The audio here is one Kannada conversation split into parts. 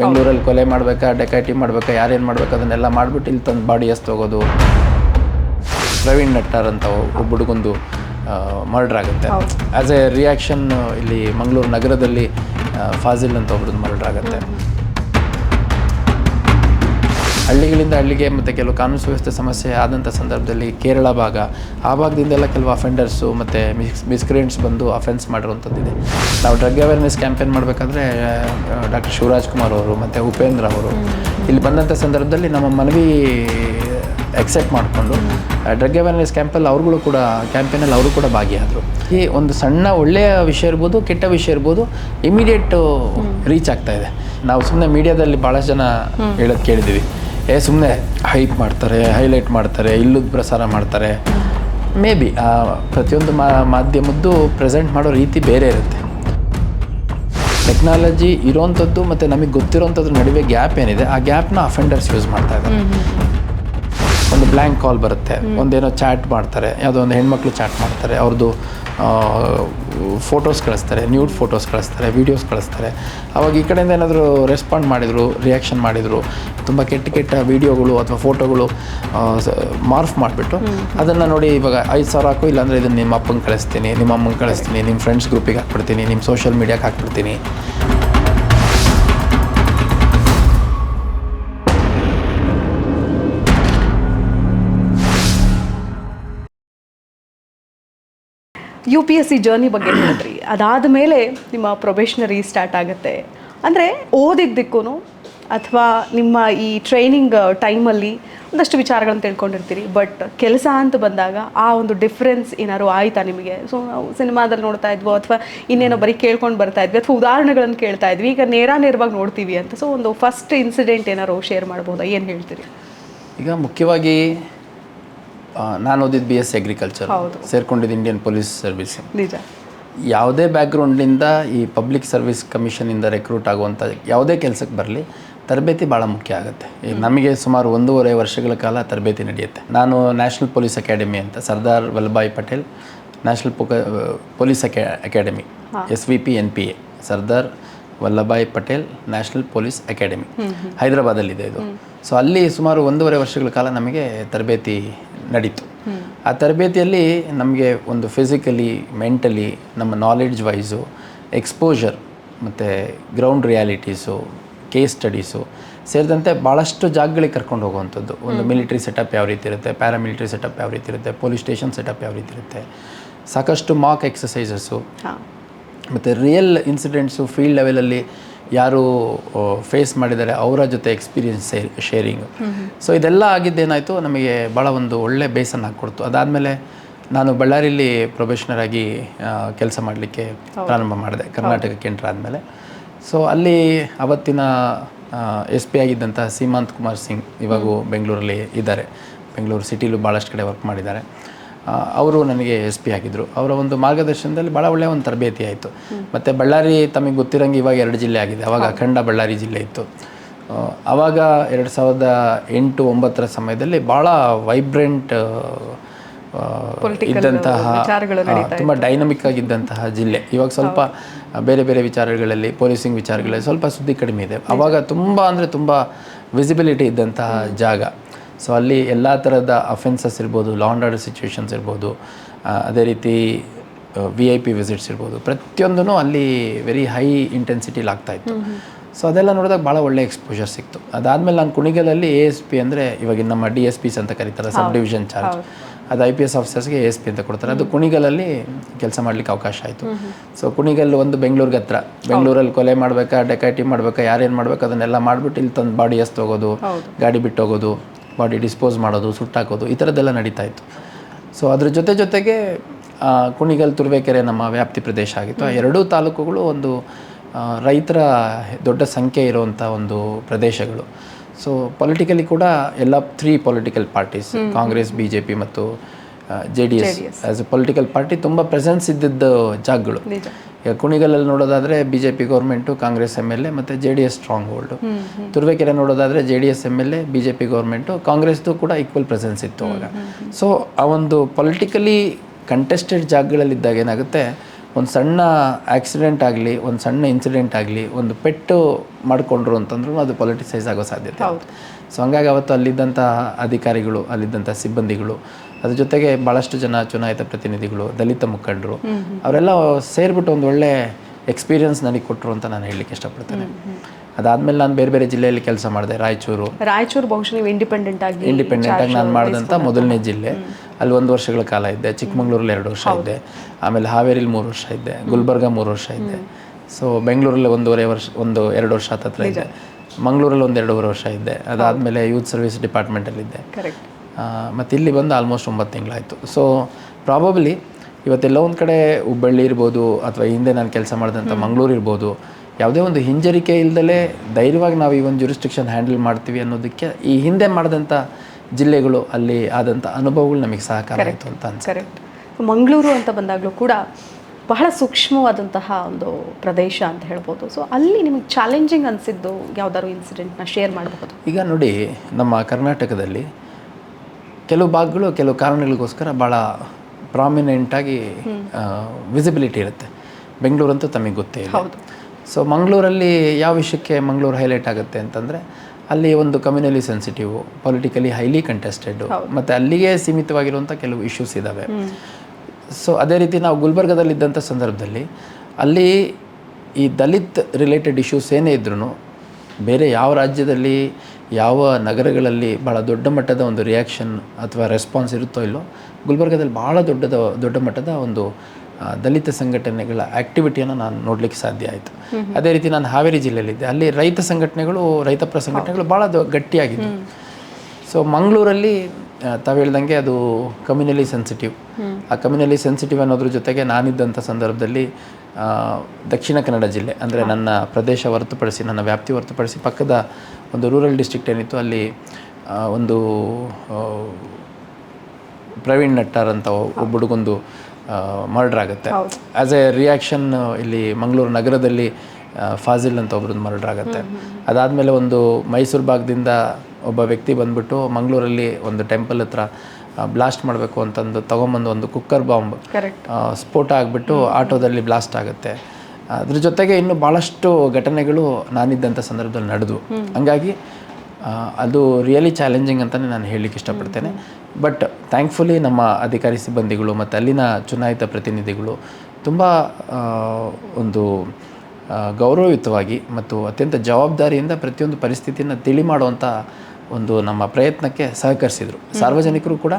ಬೆಂಗಳೂರಲ್ಲಿ ಕೊಲೆ ಮಾಡಬೇಕಾ ಡೆಕೈಟಿ ಮಾಡಬೇಕಾ ಯಾರೇನು ಮಾಡ್ಬೇಕು ಅದನ್ನೆಲ್ಲ ಮಾಡಿಬಿಟ್ಟು ಇಲ್ಲಿ ತಂದು ಬಾಡಿ ಎಸ್ತೋಗೋದು ಪ್ರವೀಣ್ ನಟ್ಟಾರ್ ಅಂತ ಒಬ್ಬ ಹುಡುಗೊಂದು ಮರ್ಡರ್ ಆಗುತ್ತೆ. ಆ್ಯಸ್ ಎ ರಿಯಾಕ್ಷನ್ ಇಲ್ಲಿ ಮಂಗಳೂರು ನಗರದಲ್ಲಿ ಫಾಜಿಲ್ ಅಂತ ಒಬ್ರದ್ದು ಮರ್ಡರ್ ಆಗುತ್ತೆ. ಹಳ್ಳಿಗಳಿಂದ ಹಳ್ಳಿಗೆ ಮತ್ತು ಕೆಲವು ಕಾನೂನು ಸುವ್ಯವಸ್ಥೆ ಸಮಸ್ಯೆ ಆದಂಥ ಸಂದರ್ಭದಲ್ಲಿ ಕೇರಳ ಭಾಗ ಆ ಭಾಗದಿಂದೆಲ್ಲ ಕೆಲವು ಅಫೆಂಡರ್ಸು ಮತ್ತು ಮಿಸ್ ಮಿಸ್ಕ್ರಿಯೆಂಟ್ಸ್ ಬಂದು ಅಫೆನ್ಸ್ ಮಾಡಿರುವಂಥದ್ದಿದೆ ನಾವು ಡ್ರಗ್ ಅವೇರ್ನೆಸ್ ಕ್ಯಾಂಪೇನ್ ಮಾಡಬೇಕಾದ್ರೆ ಡಾಕ್ಟರ್ ಶಿವರಾಜ್ ಕುಮಾರ್ ಅವರು ಮತ್ತು ಉಪೇಂದ್ರ ಅವರು ಇಲ್ಲಿ ಬಂದಂಥ ಸಂದರ್ಭದಲ್ಲಿ ನಮ್ಮ ಮನವಿ ಎಕ್ಸೆಪ್ಟ್ ಮಾಡಿಕೊಂಡು ಡ್ರಗ್ ಅವೇರ್ನೆಸ್ ಕ್ಯಾಂಪಲ್ಲಿ ಅವ್ರುಗಳು ಕೂಡ ಕ್ಯಾಂಪೇನಲ್ಲಿ ಅವರು ಕೂಡ ಭಾಗಿಯಾದರು. ಈ ಒಂದು ಸಣ್ಣ ಒಳ್ಳೆಯ ವಿಷಯ ಇರ್ಬೋದು ಕೆಟ್ಟ ವಿಷಯ ಇರ್ಬೋದು ಇಮಿಡಿಯೇಟು ರೀಚ್ ಆಗ್ತಾ ಇದೆ. ನಾವು ಸುಮ್ಮನೆ ಮೀಡಿಯಾದಲ್ಲಿ ಭಾಳಷ್ಟು ಜನ ಹೇಳೋದು ಕೇಳಿದ್ದೀವಿ. ಏ ಸುಮ್ಮನೆ ಹೈಪ್ ಮಾಡ್ತಾರೆ, ಹೈಲೈಟ್ ಮಾಡ್ತಾರೆ, ಇಲ್ಲದ ಪ್ರಸಾರ ಮಾಡ್ತಾರೆ. ಮೇ ಬಿ ಪ್ರತಿಯೊಂದು ಮಾಧ್ಯಮದ್ದು ಪ್ರೆಸೆಂಟ್ ಮಾಡೋ ರೀತಿ ಬೇರೆ ಇರುತ್ತೆ. ಟೆಕ್ನಾಲಜಿ ಇರೋವಂಥದ್ದು ಮತ್ತು ನಮಗೆ ಗೊತ್ತಿರೋವಂಥದ್ರ ನಡುವೆ ಗ್ಯಾಪ್ ಏನಿದೆ, ಆ ಗ್ಯಾಪ್ನ ಅಫೆಂಡರ್ಸ್ ಯೂಸ್ ಮಾಡ್ತಾ ಇದ್ದಾರೆ. ಒಂದು ಬ್ಲ್ಯಾಂಕ್ ಕಾಲ್ ಬರುತ್ತೆ. ಒಂದೇನೋ ಚಾಟ್ ಮಾಡ್ತಾರೆ, ಯಾವುದೋ ಒಂದು ಹೆಣ್ಮಕ್ಳು ಚಾಟ್ ಮಾಡ್ತಾರೆ ಅವ್ರದ್ದು ಫೋಟೋಸ್ ಕಳಿಸ್ತಾರೆ, ನ್ಯೂಡ್ ಫೋಟೋಸ್ ಕಳಿಸ್ತಾರೆ, ವೀಡಿಯೋಸ್ ಕಳಿಸ್ತಾರೆ. ಅವಾಗ ಈ ಕಡೆಯಿಂದ ಏನಾದರೂ ರೆಸ್ಪಾಂಡ್ ಮಾಡಿದರು, ರಿಯಾಕ್ಷನ್ ಮಾಡಿದರು, ತುಂಬ ಕೆಟ್ಟ ಕೆಟ್ಟ ವೀಡಿಯೋಗಳು ಅಥವಾ ಫೋಟೋಗಳು ಮಾರ್ಫ್ ಮಾಡಿಬಿಟ್ಟು ಅದನ್ನು ನೋಡಿ ಇವಾಗ ಐದು ಸಾವಿರ ಹಾಕು, ಇಲ್ಲಾಂದರೆ ಇದನ್ನು ನಿಮ್ಮ ಅಪ್ಪಂಗೆ ಕಳಿಸ್ತೀನಿ, ನಿಮ್ಮ ಅಮ್ಮಂಗೆ ಕಳಿಸ್ತೀನಿ ನಿಮ್ಮ ಫ್ರೆಂಡ್ಸ್ ಗ್ರೂಪಿಗೆ ಹಾಕ್ಬಿಡ್ತೀನಿ ನಿಮ್ಮ ಸೋಷಿಯಲ್ ಮೀಡಿಯಾಗೆ ಹಾಕ್ಬಿಡ್ತೀನಿ. U P S C journey ಬಗ್ಗೆ ಹೇಳಿದ್ರಿ ಅದಾದ ಮೇಲೆ ನಿಮ್ಮ ಪ್ರೊಬೇಷನರಿ ಸ್ಟಾರ್ಟ್ ಆಗುತ್ತೆ. ಅಂದರೆ ಓದಿದ್ದಕ್ಕೂ ಅಥವಾ ನಿಮ್ಮ ಈ ಟ್ರೈನಿಂಗ್ ಟೈಮಲ್ಲಿ ಒಂದಷ್ಟು ವಿಚಾರಗಳನ್ನು ತಿಳ್ಕೊಂಡಿರ್ತೀರಿ. ಬಟ್ ಕೆಲಸ ಅಂತ ಬಂದಾಗ ಆ ಒಂದು ಡಿಫ್ರೆನ್ಸ್ ಏನಾದ್ರು ಆಯಿತಾ ನಿಮಗೆ? ಸೊ ನಾವು ಸಿನಿಮಾದಲ್ಲಿ ನೋಡ್ತಾ ಇದ್ವೋ ಅಥವಾ ಇನ್ನೇನೋ ಬರೀ ಕೇಳ್ಕೊಂಡು ಬರ್ತಾ ಇದ್ವಿ ಅಥವಾ ಉದಾಹರಣೆಗಳನ್ನು ಕೇಳ್ತಾ ಇದ್ವಿ. ಈಗ ನೇರ ನೇರವಾಗಿ ನೋಡ್ತೀವಿ ಅಂತ. ಸೊ ಒಂದು ಫಸ್ಟ್ ಇನ್ಸಿಡೆಂಟ್ ಏನಾದ್ರು ಶೇರ್ ಮಾಡ್ಬೋದಾ? ಏನು ಹೇಳ್ತೀರಿ? ಈಗ ಮುಖ್ಯವಾಗಿ ನಾನು ಓದಿದ್ದು ಬಿ ಎಸ್ ಅಗ್ರಿಕಲ್ಚರ್ ಸೇರ್ಕೊಂಡಿದ್ದು ಇಂಡಿಯನ್ ಪೊಲೀಸ್ ಸರ್ವಿಸ್ ನಿಜ. ಯಾವುದೇ ಬ್ಯಾಕ್ಗ್ರೌಂಡಿಂದ ಈ ಪಬ್ಲಿಕ್ ಸರ್ವಿಸ್ ಕಮಿಷನಿಂದ ರೆಕ್ರೂಟ್ ಆಗುವಂಥ ಯಾವುದೇ ಕೆಲಸಕ್ಕೆ ಬರಲಿ ತರಬೇತಿ ಭಾಳ ಮುಖ್ಯ ಆಗುತ್ತೆ. ಈಗ ನಮಗೆ ಸುಮಾರು ಒಂದೂವರೆ ವರ್ಷಗಳ ಕಾಲ ತರಬೇತಿ ನಡೆಯುತ್ತೆ. ನಾನು ನ್ಯಾಷನಲ್ ಪೊಲೀಸ್ ಅಕಾಡೆಮಿ ಅಂತ ಸರ್ದಾರ್ ವಲ್ಲಭಾಯ್ ಪಟೇಲ್ ನ್ಯಾಷನಲ್ ಪೊಕ police ಅಕ್ಯಾ academy S V P N P A Sardar Vallabhbhai Patel national police academy ಹೈದರಾಬಾದಲ್ಲಿದೆ ಇದು. ಸೊ ಅಲ್ಲಿ ಸುಮಾರು ಒಂದೂವರೆ ವರ್ಷಗಳ ಕಾಲ ನಮಗೆ ತರಬೇತಿ ನಡೀತು. ಆ ತರಬೇತಿಯಲ್ಲಿ ನಮಗೆ ಒಂದು ಫಿಸಿಕಲಿ ಮೆಂಟಲಿ ನಮ್ಮ ನಾಲೆಡ್ಜ್ ವೈಸು ಎಕ್ಸ್ಪೋಜರ್ ಮತ್ತು ಗ್ರೌಂಡ್ ರಿಯಾಲಿಟೀಸು ಕೇಸ್ ಸ್ಟಡೀಸು ಸೇರಿದಂತೆ ಭಾಳಷ್ಟು ಜಾಗಗಳಿಗೆ ಕರ್ಕೊಂಡು ಹೋಗುವಂಥದ್ದು. ಒಂದು ಮಿಲಿಟ್ರಿ ಸೆಟಪ್ ಯಾವ ರೀತಿ ಇರುತ್ತೆ ಪ್ಯಾರಾಮಿಲಿಟ್ರಿ ಸೆಟಪ್ ಯಾವ ರೀತಿ ಇರುತ್ತೆ ಪೊಲೀಸ್ ಸ್ಟೇಷನ್ ಸೆಟಪ್ ಯಾವ ರೀತಿ ಇರುತ್ತೆ ಸಾಕಷ್ಟು ಮಾಕ್ ಎಕ್ಸಸೈಸಸ್ಸು ಮತ್ತು ರಿಯಲ್ ಇನ್ಸಿಡೆಂಟ್ಸು ಫೀಲ್ಡ್ ಲೆವೆಲಲ್ಲಿ ಯಾರು ಫೇಸ್ ಮಾಡಿದ್ದಾರೆ ಅವರ ಜೊತೆ ಎಕ್ಸ್ಪೀರಿಯನ್ಸ್ ಶೇರಿಂಗ್ ಸೊ ಇದೆಲ್ಲ ಆಗಿದ್ದೇನಾಯಿತು? ನಮಗೆ ಭಾಳ ಒಂದು ಒಳ್ಳೆ ಬೇಸನ್ನು ಹಾಕ್ಕೊಡ್ತು ಅದಾದಮೇಲೆ ನಾನು ಬಳ್ಳಾರಿಯಲ್ಲಿ ಪ್ರೊಫೆಷನರ್ ಆಗಿ ಕೆಲಸ ಮಾಡಲಿಕ್ಕೆ ಪ್ರಾರಂಭ ಮಾಡಿದೆ ಕರ್ನಾಟಕಕ್ಕೆ ಎಂಟ್ರ್ ಆದಮೇಲೆ. ಸೊ ಅಲ್ಲಿ ಅವತ್ತಿನ ಎಸ್ ಪಿ ಆಗಿದ್ದಂಥ ಸೀಮಾಂತ್ ಕುಮಾರ್ ಸಿಂಗ್ ಇವಾಗೂ ಬೆಂಗಳೂರಲ್ಲಿ ಇದ್ದಾರೆ. ಬೆಂಗಳೂರು ಸಿಟಿಲೂ ಭಾಳಷ್ಟು ಕಡೆ ವರ್ಕ್ ಮಾಡಿದ್ದಾರೆ. ಅವರು ನನಗೆ ಎಸ್ ಪಿ ಆಗಿದ್ದರು ಅವರ ಒಂದು ಮಾರ್ಗದರ್ಶನದಲ್ಲಿ ಭಾಳ ಒಳ್ಳೆಯ ಒಂದು ತರಬೇತಿ ಆಯಿತು. ಮತ್ತು ಬಳ್ಳಾರಿ ತಮಗೆ ಗೊತ್ತಿರಂಗೆ ಇವಾಗ ಎರಡು ಜಿಲ್ಲೆ ಆಗಿದೆ. ಅವಾಗ ಅಖಂಡ ಬಳ್ಳಾರಿ ಜಿಲ್ಲೆ ಇತ್ತು. ಆವಾಗ ಎರಡು ಸಾವಿರದ ಎಂಟು ಒಂಬತ್ತರ ಸಮಯದಲ್ಲಿ ಭಾಳ ವೈಬ್ರೆಂಟ್ ಇದ್ದಂತಹ ತುಂಬ ಡೈನಮಿಕ್ ಆಗಿದ್ದಂತಹ ಜಿಲ್ಲೆ. ಇವಾಗ ಸ್ವಲ್ಪ ಬೇರೆ ಬೇರೆ ವಿಚಾರಗಳಲ್ಲಿ ಪೊಲೀಸಿಂಗ್ ವಿಚಾರಗಳಲ್ಲಿ ಸ್ವಲ್ಪ ಸುದ್ದಿ ಕಡಿಮೆ ಇದೆ. ಅವಾಗ ತುಂಬ ಅಂದರೆ ತುಂಬ ವಿಸಿಬಿಲಿಟಿ ಇದ್ದಂತಹ ಜಾಗ. ಸೊ ಅಲ್ಲಿ ಎಲ್ಲ ಥರದ ಅಫೆನ್ಸಸ್ ಇರ್ಬೋದು ಲಾ ಆ್ಯಂಡ್ ಆರ್ಡರ್ ಸಿಚುವೇಷನ್ಸ್ ಇರ್ಬೋದು ಅದೇ ರೀತಿ ವಿ ಐ ಪಿ ವಿಸಿಟ್ಸ್ ಇರ್ಬೋದು. ಪ್ರತಿಯೊಂದೂ ಅಲ್ಲಿ ವೆರಿ ಹೈ ಇಂಟೆನ್ಸಿಟಿಲಿ ಆಗ್ತಾಯಿತ್ತು ಸೊ ಅದೆಲ್ಲ ನೋಡಿದಾಗ ಭಾಳ ಒಳ್ಳೆ ಎಕ್ಸ್ಪೋಜರ್ ಸಿಕ್ತು. ಅದಾದಮೇಲೆ ನಾನು ಕುಣಿಗಲಲ್ಲಿ ಎ ಎಸ್ ಪಿ ಅಂದರೆ ಇವಾಗಿನ ನಮ್ಮ ಡಿ ಎಸ್ ಪಿಸ್ ಅಂತ ಕರೀತಾರೆ ಸಬ್ ಡಿವಿಷನ್ ಚಾರ್ಜ್ ಅದು ಐ ಪಿ ಎಸ್ ಆಫೀಸರ್ಸ್ಗೆ ಎ ಎಸ್ ಪಿ ಅಂತ ಕೊಡ್ತಾರೆ. ಅದು ಕುಣಿಗಲಲ್ಲಿ ಕೆಲಸ ಮಾಡಲಿಕ್ಕೆ ಅವಕಾಶ ಆಯಿತು. ಸೊ ಕುಣಿಗಲ್ ಒಂದು ಬೆಂಗಳೂರಿಗೆ ಹತ್ರ. ಬೆಂಗಳೂರಲ್ಲಿ ಕೊಲೆ ಮಾಡಬೇಕಾ ಡೆಕಾಯಿಟಿ ಮಾಡಬೇಕಾ ಯಾರೇನು ಮಾಡಬೇಕು ಅದನ್ನೆಲ್ಲ ಮಾಡಿಬಿಟ್ಟು ಇಲ್ಲಿ ತಂದು ಬಾಡಿ ಎಸ್ ಹೋಗೋದು ಗಾಡಿ ಬಿಟ್ಟು ಹೋಗೋದು. ಬಾಡಿ ಡಿಸ್ಪೋಸ್ ಮಾಡೋದು ಸುಟ್ಟಾಕೋದು ಈ ಥರದ್ದೆಲ್ಲ ನಡೀತಾ ಇತ್ತು. ಸೊ ಅದ್ರ ಜೊತೆ ಜೊತೆಗೆ ಕುಣಿಗಲ್ ತುರುವೇಕೆರೆ ನಮ್ಮ ವ್ಯಾಪ್ತಿ ಪ್ರದೇಶ ಆಗಿತ್ತು. ಆ ಎರಡೂ ತಾಲೂಕುಗಳು ಒಂದು ರೈತರ ದೊಡ್ಡ ಸಂಖ್ಯೆ ಇರುವಂಥ ಒಂದು ಪ್ರದೇಶಗಳು. ಸೊ ಪೊಲಿಟಿಕಲಿ ಕೂಡ ಎಲ್ಲ three political parties Congress B J P ಮತ್ತು J D S as a political party ತುಂಬ ಪ್ರೆಸೆನ್ಸ್ ಇದ್ದಿದ್ದ ಜಾಗಗಳು. ಈಗ ಕುಣಿಗಲಲ್ಲಿ ನೋಡೋದಾದರೆ B J P government Congress M L A ಮತ್ತು J D S strong hold Turuvekere ನೋಡೋದಾದರೆ J D S M L A B J P government ಕಾಂಗ್ರೆಸ್ದು ಕೂಡ ಈಕ್ವಲ್ ಪ್ರೆಸೆನ್ಸ್ ಇತ್ತು ಅವಾಗ. ಸೊ ಆ ಒಂದು ಪೊಲಿಟಿಕಲಿ ಕಂಟೆಸ್ಟೆಡ್ ಜಾಗಗಳಲ್ಲಿದ್ದಾಗ ಏನಾಗುತ್ತೆ? ಒಂದು ಸಣ್ಣ ಆಕ್ಸಿಡೆಂಟ್ ಆಗಲಿ ಒಂದು ಸಣ್ಣ ಇನ್ಸಿಡೆಂಟ್ ಆಗಲಿ ಒಂದು ಪೆಟ್ಟು ಮಾಡಿಕೊಂಡ್ರು ಅಂತಂದ್ರೂ ಅದು ಪೊಲಿಟಿಸೈಸ್ ಆಗೋ ಸಾಧ್ಯತೆ. ಸೊ ಹಂಗಾಗಿ ಅವತ್ತು ಅಲ್ಲಿದ್ದಂಥ ಅಧಿಕಾರಿಗಳು ಅಲ್ಲಿದ್ದಂಥ ಸಿಬ್ಬಂದಿಗಳು ಅದ್ರ ಜೊತೆಗೆ ಭಾಳಷ್ಟು ಜನ ಚುನಾಯಿತ ಪ್ರತಿನಿಧಿಗಳು ದಲಿತ ಮುಖಂಡರು ಅವರೆಲ್ಲ ಸೇರಿಬಿಟ್ಟು ಒಂದು ಒಳ್ಳೆ ಎಕ್ಸ್ಪೀರಿಯನ್ಸ್ ನನಗೆ ಕೊಟ್ಟರು ಅಂತ ನಾನು ಹೇಳಲಿಕ್ಕೆ ಇಷ್ಟಪಡ್ತೇನೆ. ಅದಾದ್ಮೇಲೆ ನಾನು ಬೇರೆ ಬೇರೆ ಜಿಲ್ಲೆಯಲ್ಲಿ ಕೆಲಸ ಮಾಡಿದೆ ರಾಯಚೂರು. ರಾಯಚೂರು ಬಹುಶಃ ನೀವು ಇಂಡಿಪೆಂಡೆಂಟ್ ಆಗಿ ಇಂಡಿಪೆಂಡೆಂಟ್ ಆಗಿ ನಾನು ಮಾಡಿದಂಥ ಮೊದಲನೇ ಜಿಲ್ಲೆ. ಅಲ್ಲಿ ಒಂದು ವರ್ಷಗಳ ಕಾಲ ಇದ್ದೆ. ಚಿಕ್ಕಮಂಗ್ಳೂರಲ್ಲಿ ಎರಡು ವರ್ಷ ಇದ್ದೆ. ಆಮೇಲೆ ಹಾವೇರಿಲಿ ಮೂರು ವರ್ಷ ಇದ್ದೆ. ಗುಲ್ಬರ್ಗ ಮೂರು ವರ್ಷ ಇದ್ದೆ. ಸೊ ಬೆಂಗಳೂರಲ್ಲಿ ಒಂದೂವರೆ ವರ್ಷ ಒಂದು ಎರಡು ವರ್ಷ ಹತ್ತತ್ರ ಇದೆ ಮಂಗಳೂರಲ್ಲಿ ಒಂದು ಎರಡೂವರೆ ವರ್ಷ ಇದ್ದೆ. ಅದಾದಮೇಲೆ ಯೂತ್ ಸರ್ವಿಸ್ ಡಿಪಾರ್ಟ್ಮೆಂಟಲ್ಲಿದ್ದೆ ಕರೆಕ್ಟ್ ಮತ್ತು ಇಲ್ಲಿ ಬಂದು ಆಲ್ಮೋಸ್ಟ್ ಒಂಬತ್ತು ತಿಂಗಳಾಯಿತು. ಸೊ ಪ್ರಾಬಬ್ಲಿ ಇವತ್ತೆಲ್ಲ ಒಂದು ಕಡೆ ಹುಬ್ಬಳ್ಳಿ ಇರ್ಬೋದು ಅಥವಾ ಹಿಂದೆ ನಾನು ಕೆಲಸ ಮಾಡಿದಂಥ ಮಂಗಳೂರು ಇರ್ಬೋದು ಯಾವುದೇ ಒಂದು ಹಿಂಜರಿಕೆ ಇಲ್ಲದಲೇ ಧೈರ್ಯವಾಗಿ ನಾವು ಈ ಒಂದು ಜುರಿಸ್ಟಿಕ್ಷನ್ ಹ್ಯಾಂಡಲ್ ಮಾಡ್ತೀವಿ ಅನ್ನೋದಕ್ಕೆ ಈ ಹಿಂದೆ ಮಾಡಿದಂಥ ಜಿಲ್ಲೆಗಳು ಅಲ್ಲಿ ಆದಂಥ ಅನುಭವಗಳು ನಮಗೆ ಸಹಕಾರ ಆಯಿತು ಅಂತ ಅನ್ಸುತ್ತೆ. ಕರೆಕ್ಟ್ ಮಂಗಳೂರು ಅಂತ ಬಂದಾಗಲೂ ಕೂಡ ಬಹಳ ಸೂಕ್ಷ್ಮವಾದಂತಹ ಒಂದು ಪ್ರದೇಶ ಅಂತ ಹೇಳ್ಬೋದು. ಸೊ ಅಲ್ಲಿ ನಿಮಗೆ ಚಾಲೆಂಜಿಂಗ್ ಅನಿಸಿದ್ದು ಯಾವ್ದಾದ್ರು ಇನ್ಸಿಡೆಂಟ್ನ ಶೇರ್ ಮಾಡಬಹುದು ಈಗ ನೋಡಿ ನಮ್ಮ ಕರ್ನಾಟಕದಲ್ಲಿ ಕೆಲವು ಭಾಗಗಳು ಕೆಲವು ಕಾರಣಗಳಿಗೋಸ್ಕರ ಭಾಳ ಪ್ರಾಮಿನೆಂಟಾಗಿ ವಿಸಿಬಿಲಿಟಿ ಇರುತ್ತೆ. ಬೆಂಗಳೂರಂತೂ ತಮಗೆ ಗೊತ್ತೇ ಇಲ್ಲ. ಸೊ ಮಂಗಳೂರಲ್ಲಿ ಯಾವ ವಿಷಯಕ್ಕೆ ಮಂಗಳೂರು ಹೈಲೈಟ್ ಆಗುತ್ತೆ ಅಂತಂದರೆ ಅಲ್ಲಿ ಒಂದು communally sensitive politically highly contested ಮತ್ತು ಅಲ್ಲಿಗೆ ಸೀಮಿತವಾಗಿರುವಂಥ ಕೆಲವು ಇಶ್ಯೂಸ್ ಇದ್ದಾವೆ ಸೊ ಅದೇ ರೀತಿ ನಾವು ಗುಲ್ಬರ್ಗದಲ್ಲಿದ್ದಂಥ ಸಂದರ್ಭದಲ್ಲಿ ಅಲ್ಲಿ ಈ ದಲಿತ್ ರಿಲೇಟೆಡ್ ಇಶ್ಯೂಸ್ ಏನೇ ಇದ್ರೂ ಬೇರೆ ಯಾವ ರಾಜ್ಯದಲ್ಲಿ ಯಾವ ನಗರಗಳಲ್ಲಿ ಭಾಳ ದೊಡ್ಡ ಮಟ್ಟದ ಒಂದು ರಿಯಾಕ್ಷನ್ ಅಥವಾ ರೆಸ್ಪಾನ್ಸ್ ಇರುತ್ತೋ ಇಲ್ಲೋ ಗುಲ್ಬರ್ಗದಲ್ಲಿ ಭಾಳ ದೊಡ್ಡದ ದೊಡ್ಡ ಮಟ್ಟದ ಒಂದು ದಲಿತ ಸಂಘಟನೆಗಳ ಆ್ಯಕ್ಟಿವಿಟಿಯನ್ನು ನಾನು ನೋಡಲಿಕ್ಕೆ ಸಾಧ್ಯ ಆಯಿತು. ಅದೇ ರೀತಿ ನಾನು ಹಾವೇರಿ ಜಿಲ್ಲೆಯಲ್ಲಿದ್ದೆ. ಅಲ್ಲಿ ರೈತ ಸಂಘಟನೆಗಳು ರೈತಪರ ಸಂಘಟನೆಗಳು ಭಾಳ ಗಟ್ಟಿಯಾಗಿದ್ದವು ಸೊ ಮಂಗಳೂರಲ್ಲಿ ತಾವು ಹೇಳ್ದಂಗೆ ಅದು ಕಮ್ಯುನಲಿ ಸೆನ್ಸಿಟಿವ್ ಆ ಕಮ್ಯುನಲಿ ಸೆನ್ಸಿಟಿವ್ ಅನ್ನೋದ್ರ ಜೊತೆಗೆ ನಾನಿದ್ದಂಥ ಸಂದರ್ಭದಲ್ಲಿ ದಕ್ಷಿಣ ಕನ್ನಡ ಜಿಲ್ಲೆ ಅಂದರೆ ನನ್ನ ಪ್ರದೇಶ ಹೊರತುಪಡಿಸಿ ನನ್ನ ವ್ಯಾಪ್ತಿ ಹೊರತುಪಡಿಸಿ ಪಕ್ಕದ ಒಂದು ರೂರಲ್ ಡಿಸ್ಟ್ರಿಕ್ಟ್ ಏನಿತ್ತು ಅಲ್ಲಿ ಒಂದು ಪ್ರವೀಣ್ ನಟ್ಟಾರ್ ಅಂತ ಒಬ್ಬ ಹುಡುಗೊಂದು ಮರ್ಡರ್ ಆಗುತ್ತೆ. ಆ್ಯಸ್ ಎ ರಿಯಾಕ್ಷನ್ ಇಲ್ಲಿ ಮಂಗಳೂರು ನಗರದಲ್ಲಿ ಫಾಜಿಲ್ ಅಂತ ಒಬ್ರದ್ದು ಮರ್ಡರ್ ಆಗುತ್ತೆ. ಅದಾದಮೇಲೆ ಒಂದು ಮೈಸೂರು ಭಾಗದಿಂದ ಒಬ್ಬ ವ್ಯಕ್ತಿ ಬಂದ್ಬಿಟ್ಟು ಮಂಗಳೂರಲ್ಲಿ ಒಂದು ಟೆಂಪಲ್ ಹತ್ರ ಬ್ಲಾಸ್ಟ್ ಮಾಡಬೇಕು ಅಂತಂದು ತೊಗೊಂಬಂದು ಒಂದು ಕುಕ್ಕರ್ ಬಾಂಬ್ ಕರೆಕ್ಟ್ ಸ್ಫೋಟ ಆಗಿಬಿಟ್ಟು ಆಟೋದಲ್ಲಿ ಬ್ಲಾಸ್ಟ್ ಆಗುತ್ತೆ. ಅದ್ರ ಜೊತೆಗೆ ಇನ್ನು ಭಾಳಷ್ಟು ಘಟನೆಗಳು ನಾನಿದ್ದಂಥ ಸಂದರ್ಭದಲ್ಲಿ ನಡೆದು. ಹಂಗಾಗಿ ಅದು ರಿಯಲಿ ಚಾಲೆಂಜಿಂಗ್ ಅಂತಲೇ ನಾನು ಹೇಳಲಿಕ್ಕೆ ಇಷ್ಟಪಡ್ತೇನೆ. ಬಟ್ ಥ್ಯಾಂಕ್ಫುಲಿ ನಮ್ಮ ಅಧಿಕಾರಿ ಸಿಬ್ಬಂದಿಗಳು ಮತ್ತು ಅಲ್ಲಿನ ಚುನಾಯಿತ ಪ್ರತಿನಿಧಿಗಳು ತುಂಬ ಒಂದು ಗೌರವಯುತವಾಗಿ ಮತ್ತು ಅತ್ಯಂತ ಜವಾಬ್ದಾರಿಯಿಂದ ಪ್ರತಿಯೊಂದು ಪರಿಸ್ಥಿತಿಯನ್ನು ತಿಳಿ ಮಾಡುವಂಥ ಒಂದು ನಮ್ಮ ಪ್ರಯತ್ನಕ್ಕೆ ಸಹಕರಿಸಿದರು. ಸಾರ್ವಜನಿಕರು ಕೂಡ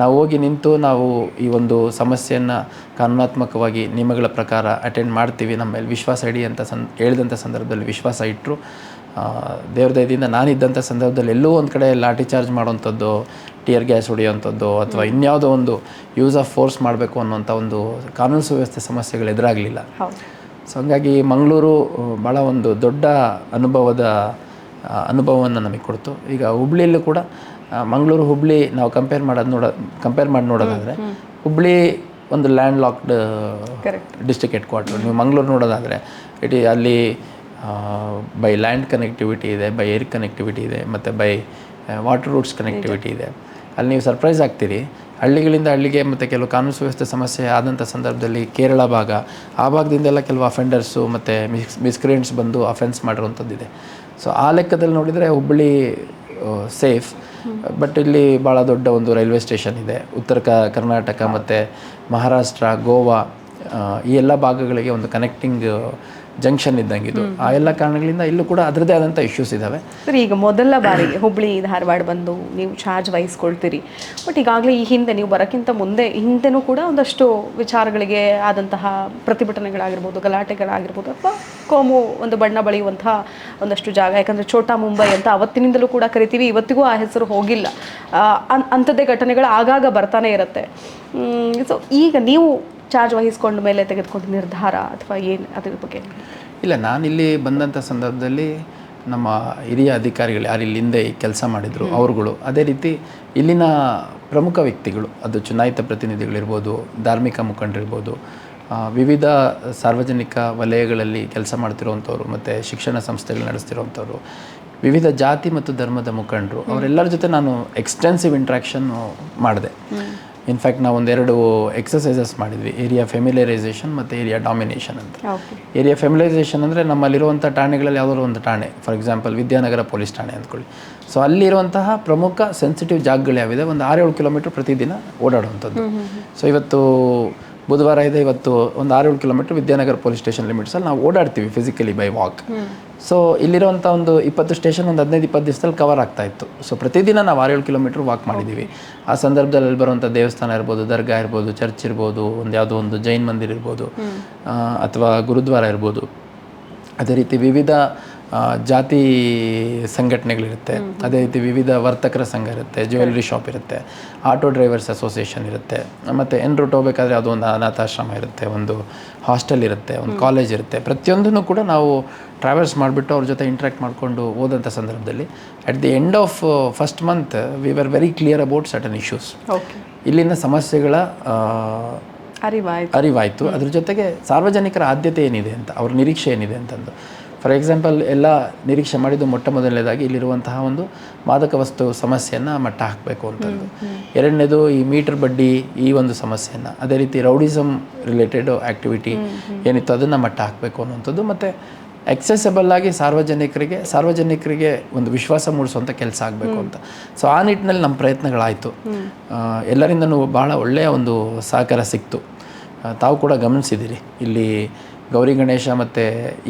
ನಾವು ಹೋಗಿ ನಿಂತು ನಾವು ಈ ಒಂದು ಸಮಸ್ಯೆಯನ್ನು ಕಾನೂನಾತ್ಮಕವಾಗಿ ನಿಯಮಗಳ ಪ್ರಕಾರ ಅಟೆಂಡ್ ಮಾಡ್ತೀವಿ. ನಮ್ಮ ಮೇಲೆ ವಿಶ್ವಾಸ ಇಡಿ ಅಂತ ಸಂ ಹೇಳಿದಂಥ ಸಂದರ್ಭದಲ್ಲಿ ವಿಶ್ವಾಸ ಇಟ್ಟರು ದೇವ್ರ ದಯದಿಂದ ನಾನಿದ್ದಂಥ ಸಂದರ್ಭದಲ್ಲಿ ಎಲ್ಲೋ ಒಂದು ಕಡೆ ಲಾಠಿ ಚಾರ್ಜ್ ಮಾಡೋವಂಥದ್ದು ಟಿಯರ್ ಗ್ಯಾಸ್ ಹೊಡೆಯೋವಂಥದ್ದು ಅಥವಾ ಇನ್ಯಾವುದೋ ಒಂದು ಯೂಸ್ ಆಫ್ ಫೋರ್ಸ್ ಮಾಡಬೇಕು ಅನ್ನೋಂಥ ಒಂದು ಕಾನೂನು ಸುವ್ಯವಸ್ಥೆ ಸಮಸ್ಯೆಗಳು ಎದುರಾಗಲಿಲ್ಲ. ಸೊ ಹಂಗಾಗಿ ಮಂಗಳೂರು ಭಾಳ ಒಂದು ದೊಡ್ಡ ಅನುಭವದ ಅನುಭವವನ್ನು ನಮಗೆ ಕೊಡ್ತು. ಈಗ ಹುಬ್ಳಿಯಲ್ಲೂ ಕೂಡ ಮಂಗಳೂರು ಹುಬ್ಳಿ ನಾವು ಕಂಪೇರ್ ಮಾಡೋದು ನೋಡ ಕಂಪೇರ್ ಮಾಡಿ ನೋಡೋದಾದರೆ ಹುಬ್ಳಿ ಒಂದು land locked district district head quarter ನೀವು ಮಂಗಳೂರು ನೋಡೋದಾದರೆ ಇಟ್ ಅಲ್ಲಿ ಬೈ ಲ್ಯಾಂಡ್ ಕನೆಕ್ಟಿವಿಟಿ ಇದೆ ಬೈ ಏರ್ ಕನೆಕ್ಟಿವಿಟಿ ಇದೆ ಮತ್ತು ಬೈ ವಾಟರ್ ರೂಟ್ಸ್ ಕನೆಕ್ಟಿವಿಟಿ ಇದೆ. ಅಲ್ಲಿ ನೀವು ಸರ್ಪ್ರೈಸ್ ಆಗ್ತೀರಿ. ಹಳ್ಳಿಗಳಿಂದ ಹಳ್ಳಿಗೆ ಮತ್ತು ಕೆಲವು ಕಾನೂನು ಸುವ್ಯವಸ್ಥೆ ಸಮಸ್ಯೆ ಆದಂಥ ಸಂದರ್ಭದಲ್ಲಿ ಕೇರಳ ಭಾಗ ಆ ಭಾಗದಿಂದೆಲ್ಲ ಕೆಲವು ಅಫೆಂಡರ್ಸು ಮತ್ತು ಮಿಸ್ ಮಿಸ್ಕ್ರಿಯೆಂಟ್ಸ್ ಬಂದು ಅಫೆನ್ಸ್ ಮಾಡಿರುವಂಥದ್ದಿದೆ ಸೊ ಆ ಲೆಕ್ಕದಲ್ಲಿ ನೋಡಿದರೆ ಹುಬ್ಬಳ್ಳಿ ಸೇಫ್ ಬಟ್ ಇಲ್ಲಿ ಭಾಳ ದೊಡ್ಡ ಒಂದು ರೈಲ್ವೆ ಸ್ಟೇಷನ್ ಇದೆ. ಉತ್ತರ ಕರ್ನಾಟಕ ಮತ್ತು ಮಹಾರಾಷ್ಟ್ರ, ಗೋವಾ ಈ ಎಲ್ಲ ಭಾಗಗಳಿಗೆ ಒಂದು ಕನೆಕ್ಟಿಂಗ್ ಜಂಕ್ಷನ್ ಇದ್ದಂಗೆ ಇದು. ಆ ಎಲ್ಲ ಕಾರಣಗಳಿಂದ ಇಲ್ಲೂ ಕೂಡ ಅದರದೇ ಆದಂಥ ಇಶ್ಯೂಸ್ ಇದ್ದಾವೆ ಸರ್ ಈಗ ಮೊದಲ ಬಾರಿ ಹುಬ್ಳಿ ಧಾರವಾಡ ಬಂದು ನೀವು ಚಾರ್ಜ್ ವಹಿಸ್ಕೊಳ್ತೀರಿ. ಬಟ್ ಈಗಾಗಲೇ ಈ ಹಿಂದೆ ನೀವು ಬರೋಕ್ಕಿಂತ ಮುಂದೆ ಹಿಂದೆನೂ ಕೂಡ ಒಂದಷ್ಟು ವಿಚಾರಗಳಿಗೆ ಆದಂತಹ ಪ್ರತಿಭಟನೆಗಳಾಗಿರ್ಬೋದು ಗಲಾಟೆಗಳಾಗಿರ್ಬೋದು ಅಥವಾ ಕೋಮು ಒಂದು ಬಣ್ಣ ಬಳಿಯುವಂತಹ ಒಂದಷ್ಟು ಜಾಗ. ಯಾಕಂದರೆ ಛೋಟಾ ಮುಂಬೈ ಅಂತ ಅವತ್ತಿನಿಂದಲೂ ಕೂಡ ಕರಿತೀವಿ ಇವತ್ತಿಗೂ ಆ ಹೆಸರು ಹೋಗಿಲ್ಲ. ಅಂಥದ್ದೇ ಘಟನೆಗಳು ಆಗಾಗ ಬರ್ತಾನೆ ಇರುತ್ತೆ. ಸೊ ಈಗ ನೀವು ಚಾರ್ಜ್ ವಹಿಸ್ಕೊಂಡ ಮೇಲೆ ತೆಗೆದುಕೊಂಡ ನಿರ್ಧಾರ ಅಥವಾ ಏನು ಅದರ ಬಗ್ಗೆ? ಇಲ್ಲ ನಾನಿಲ್ಲಿ ಬಂದಂಥ ಸಂದರ್ಭದಲ್ಲಿ ನಮ್ಮ ಹಿರಿಯ ಅಧಿಕಾರಿಗಳು ಯಾರು ಇಲ್ಲಿ ಹಿಂದೆ ಕೆಲಸ ಮಾಡಿದರು ಅವರುಗಳು. ಅದೇ ರೀತಿ ಇಲ್ಲಿನ ಪ್ರಮುಖ ವ್ಯಕ್ತಿಗಳು ಅದು ಚುನಾಯಿತ ಪ್ರತಿನಿಧಿಗಳಿರ್ಬೋದು ಧಾರ್ಮಿಕ ಮುಖಂಡರಿರ್ಬೋದು ವಿವಿಧ ಸಾರ್ವಜನಿಕ ವಲಯಗಳಲ್ಲಿ ಕೆಲಸ ಮಾಡ್ತಿರೋವಂಥವ್ರು ಮತ್ತು ಶಿಕ್ಷಣ ಸಂಸ್ಥೆಗಳು ನಡೆಸ್ತಿರುವಂಥವ್ರು ವಿವಿಧ ಜಾತಿ ಮತ್ತು ಧರ್ಮದ ಮುಖಂಡರು ಅವರೆಲ್ಲರ ಜೊತೆ ನಾನು ಎಕ್ಸ್ಟೆನ್ಸಿವ್ ಇಂಟ್ರ್ಯಾಕ್ಷನ್ನು ಮಾಡಿದೆ. ಇನ್ಫ್ಯಾಕ್ಟ್ ನಾವು ಒಂದೆರಡು ಎಕ್ಸಸೈಸಸ್ ಮಾಡಿದ್ವಿ. ಏರಿಯಾ ಫೆಮಿಲರೈಸೇಷನ್ ಮತ್ತು ಏರಿಯಾ ಡಾಮಿನೇಷನ್ ಅಂತ. ಏರಿಯಾ ಫೆಮಿಲೈಸೇಷನ್ ಅಂದರೆ ನಮ್ಮಲ್ಲಿರುವಂಥ ಠಾಣೆಗಳಲ್ಲಿ ಯಾವುದಾದ್ರು ಒಂದು ಠಾಣೆ. ಫಾರ್ ಎಕ್ಸಾಂಪಲ್ ವಿದ್ಯಾನಗರ ಪೊಲೀಸ್ ಠಾಣೆ ಅಂದ್ಕೊಳ್ಳಿ. ಸೊ ಅಲ್ಲಿರುವಂತಹ ಪ್ರಮುಖ ಸೆನ್ಸಿಟಿವ್ ಜಾಗಗಳು ಯಾವಿದೆ ಒಂದು ಆರೇಳು ಕಿಲೋಮೀಟ್ರ್ ಪ್ರತಿದಿನ ಓಡಾಡುವಂಥದ್ದು. ಸೊ ಇವತ್ತು ಬುಧವಾರ ಇದೆ ಇವತ್ತು ಒಂದು ಆರೇಳು ಕಿಲೋಮೀಟ್ರ್ ವಿದ್ಯಾನಗರ ಪೊಲೀಸ್ ಸ್ಟೇಷನ್ ಲಿಮಿಟ್ಸಲ್ಲಿ ನಾವು ಓಡಾಡ್ತೀವಿ ಫಿಸಿಕಲಿ ಬೈ ವಾಕ್ ಸೊ ಇಲ್ಲಿರುವಂಥ ಒಂದು ಇಪ್ಪತ್ತು ಸ್ಟೇಷನ್ ಒಂದು ಹದಿನೈದು ಇಪ್ಪತ್ತು ದಿವಸದಲ್ಲಿ ಕವರ್ ಆಗ್ತಾ ಇತ್ತು. ಸೊ ಪ್ರತಿದಿನ ನಾವು ಆರೇಳು ಕಿಲೋಮೀಟ್ರ್ ವಾಕ್ ಮಾಡಿದ್ದೀವಿ ಆ ಸಂದರ್ಭದಲ್ಲಿ ಅಲ್ಲಿ ಬರುವಂಥ ದೇವಸ್ಥಾನ ಇರ್ಬೋದು ದರ್ಗಾ ಇರ್ಬೋದು ಚರ್ಚ್ ಇರ್ಬೋದು ಒಂದು ಯಾವುದೋ ಒಂದು ಜೈನ್ ಮಂದಿರ್ ಇರ್ಬೋದು ಅಥವಾ ಗುರುದ್ವಾರ ಇರ್ಬೋದು. ಅದೇ ರೀತಿ ವಿವಿಧ ಜಾತಿ ಸಂಘಟನೆಗಳಿರುತ್ತೆ. ಅದೇ ರೀತಿ ವಿವಿಧ ವರ್ತಕರ ಸಂಘ ಇರುತ್ತೆ ಜ್ಯುವೆಲ್ರಿ ಶಾಪ್ ಇರುತ್ತೆ ಆಟೋ ಡ್ರೈವರ್ಸ್ ಅಸೋಸಿಯೇಷನ್ ಇರುತ್ತೆ ಮತ್ತು ಎನ್ ರೂಟ್ ಹೋಗ್ಬೇಕಾದ್ರೆ ಅದು ಒಂದು ಅನಾಥಾಶ್ರಮ ಇರುತ್ತೆ ಒಂದು ಹಾಸ್ಟೆಲ್ ಇರುತ್ತೆ ಒಂದು ಕಾಲೇಜ್ ಇರುತ್ತೆ. ಪ್ರತಿಯೊಂದನ್ನು ಕೂಡ ನಾವು ಟ್ರಾವೆಲ್ಸ್ ಮಾಡಿಬಿಟ್ಟು ಅವ್ರ ಜೊತೆ ಇಂಟ್ರ್ಯಾಕ್ಟ್ ಮಾಡಿಕೊಂಡು ಹೋದಂಥ ಸಂದರ್ಭದಲ್ಲಿ at the end of first month we were very clear about certain issues okay ಇಲ್ಲಿನ ಸಮಸ್ಯೆಗಳ ಅರಿವಾಯ್ತು. ಅರಿವಾಯಿತು. ಅದ್ರ ಜೊತೆಗೆ ಸಾರ್ವಜನಿಕರ ಆದ್ಯತೆ ಏನಿದೆ ಅಂತ ಅವ್ರ ನಿರೀಕ್ಷೆ ಏನಿದೆ ಅಂತಂದು. ಫಾರ್ ಎಕ್ಸಾಂಪಲ್ ಎಲ್ಲ ನಿರೀಕ್ಷೆ ಮಾಡಿದ್ದು ಮೊಟ್ಟ ಮೊದಲನೇದಾಗಿ ಇಲ್ಲಿರುವಂತಹ ಒಂದು ಮಾದಕ ವಸ್ತು ಸಮಸ್ಯೆಯನ್ನು ಮಟ್ಟ ಹಾಕಬೇಕು ಅಂತಂದು ಎರಡನೇದು ಈ ಮೀಟರ್ ಬಡ್ಡಿ ಈ ಒಂದು ಸಮಸ್ಯೆಯನ್ನು. ಅದೇ ರೀತಿ ರೌಡಿಸಮ್ ರಿಲೇಟೆಡ್ ಆ್ಯಕ್ಟಿವಿಟಿ ಏನಿತ್ತು ಅದನ್ನು ಮಟ್ಟ ಹಾಕಬೇಕು ಅನ್ನುವಂಥದ್ದು. ಮತ್ತು ಎಕ್ಸೆಸಬಲ್ ಆಗಿ ಸಾರ್ವಜನಿಕರಿಗೆ ಸಾರ್ವಜನಿಕರಿಗೆ ಒಂದು ವಿಶ್ವಾಸ ಮೂಡಿಸುವಂಥ ಕೆಲಸ ಆಗಬೇಕು ಅಂತ. ಸೊ ಆ ನಿಟ್ಟಿನಲ್ಲಿ ನಮ್ಮ ಪ್ರಯತ್ನಗಳಾಯಿತು. ಎಲ್ಲರಿಂದನೂ ಭಾಳ ಒಳ್ಳೆಯ ಒಂದು ಸಹಕಾರ ಸಿಕ್ತು. ತಾವು ಕೂಡ ಗಮನಿಸಿದ್ದೀರಿ ಇಲ್ಲಿ ಗೌರಿ ಗಣೇಶ ಮತ್ತು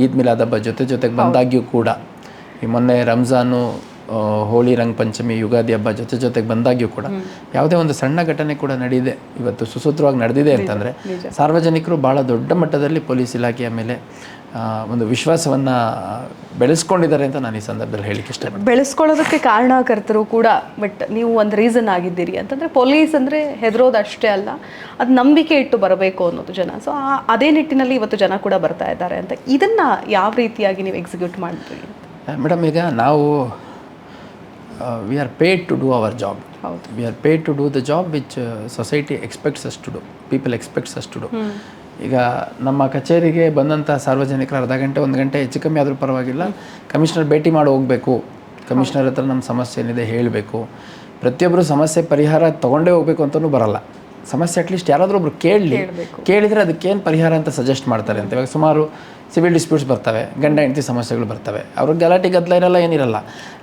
ಈದ್ ಮಿಲಾದ್ ಹಬ್ಬ ಜೊತೆ ಜೊತೆಗೆ ಬಂದಾಗ್ಯೂ ಕೂಡ. ಈ ಮೊನ್ನೆ ರಂಜಾನು ಹೋಳಿ ರಂಗ್ ಪಂಚಮಿ ಯುಗಾದಿ ಹಬ್ಬ ಜೊತೆ ಜೊತೆಗೆ ಬಂದಾಗ್ಯೂ ಕೂಡ. ಯಾವುದೇ ಒಂದು ಸಣ್ಣ ಘಟನೆ ಕೂಡ ನಡೆದಿದೆ ಇವತ್ತು ಸುಸೂತ್ರವಾಗಿ ನಡೆದಿದೆ ಅಂತಂದರೆ ಸಾರ್ವಜನಿಕರು ಭಾಳ ದೊಡ್ಡ ಮಟ್ಟದಲ್ಲಿ ಪೊಲೀಸ್ ಇಲಾಖೆಯ ಮೇಲೆ ಒಂದು ವಿಶ್ವಾಸವನ್ನು ಬೆಳೆಸ್ಕೊಂಡಿದ್ದಾರೆ ಅಂತ ನಾನು ಈ ಸಂದರ್ಭದಲ್ಲಿ ಹೇಳಿಕ್ಕೆ ಇಷ್ಟಪಡ್ತೀನಿ. ಬೆಳೆಸ್ಕೊಳ್ಳೋದಕ್ಕೆ ಕಾರಣಕರ್ತರು ಕೂಡ ಬಟ್ ನೀವು ಒಂದು ರೀಸನ್ ಆಗಿದ್ದೀರಿ. ಅಂತಂದರೆ ಪೊಲೀಸ್ ಅಂದರೆ ಹೆದರೋದು ಅಷ್ಟೇ ಅಲ್ಲ ಅದು ನಂಬಿಕೆ ಇಟ್ಟು ಬರಬೇಕು ಅನ್ನೋದು ಜನ. ಸೊ ಅದೇ ನಿಟ್ಟಿನಲ್ಲಿ ಇವತ್ತು ಜನ ಕೂಡ ಬರ್ತಾ ಇದ್ದಾರೆ ಅಂತ. ಇದನ್ನು ಯಾವ ರೀತಿಯಾಗಿ ನೀವು ಎಕ್ಸಿಕ್ಯೂಟ್ ಮಾಡ್ತೀರಿ? ಮೇಡಮ್ ಈಗ ನಾವು we are paid to do our job ಹೌದು. We are paid to do the job which society expects us to do people expects us to do ಈಗ ನಮ್ಮ ಕಚೇರಿಗೆ ಬಂದಂಥ ಸಾರ್ವಜನಿಕರು ಅರ್ಧ ಗಂಟೆ ಒಂದು ಗಂಟೆ ಹೆಚ್ಚು ಕಮ್ಮಿ ಆದರೂ ಪರವಾಗಿಲ್ಲ. ಕಮಿಷನರ್ ಭೇಟಿ ಮಾಡಿ ಹೋಗಬೇಕು. ಕಮಿಷನರ್ ಹತ್ರ ನಮ್ಮ ಸಮಸ್ಯೆ ಏನಿದೆ ಹೇಳಬೇಕು. ಪ್ರತಿಯೊಬ್ಬರು ಸಮಸ್ಯೆ ಪರಿಹಾರ ತೊಗೊಂಡೇ ಹೋಗಬೇಕು ಅಂತಲೂ ಬರಲ್ಲ. ಸಮಸ್ಯೆ ಅಟ್ಲೀಸ್ಟ್ ಯಾರಾದರೂ ಒಬ್ರು ಕೇಳಲಿ ಕೇಳಿದರೆ ಅದಕ್ಕೇನು ಪರಿಹಾರ ಅಂತ ಸಜೆಸ್ಟ್ ಮಾಡ್ತಾರೆ ಅಂತ. ಇವಾಗ ಸುಮಾರು ಸಿವಿಲ್ ಡಿಸ್ಪ್ಯೂಟ್ಸ್ ಬರ್ತವೆ ಗಂಡ ಹೆಂಡತಿ ಸಮಸ್ಯೆಗಳು ಬರ್ತವೆ. ಅವ್ರಿಗೆ ಗಲಾಟೆ ಗದ್ದಲ ಇರಲ್ಲ ಏನಿರಲ್ಲ.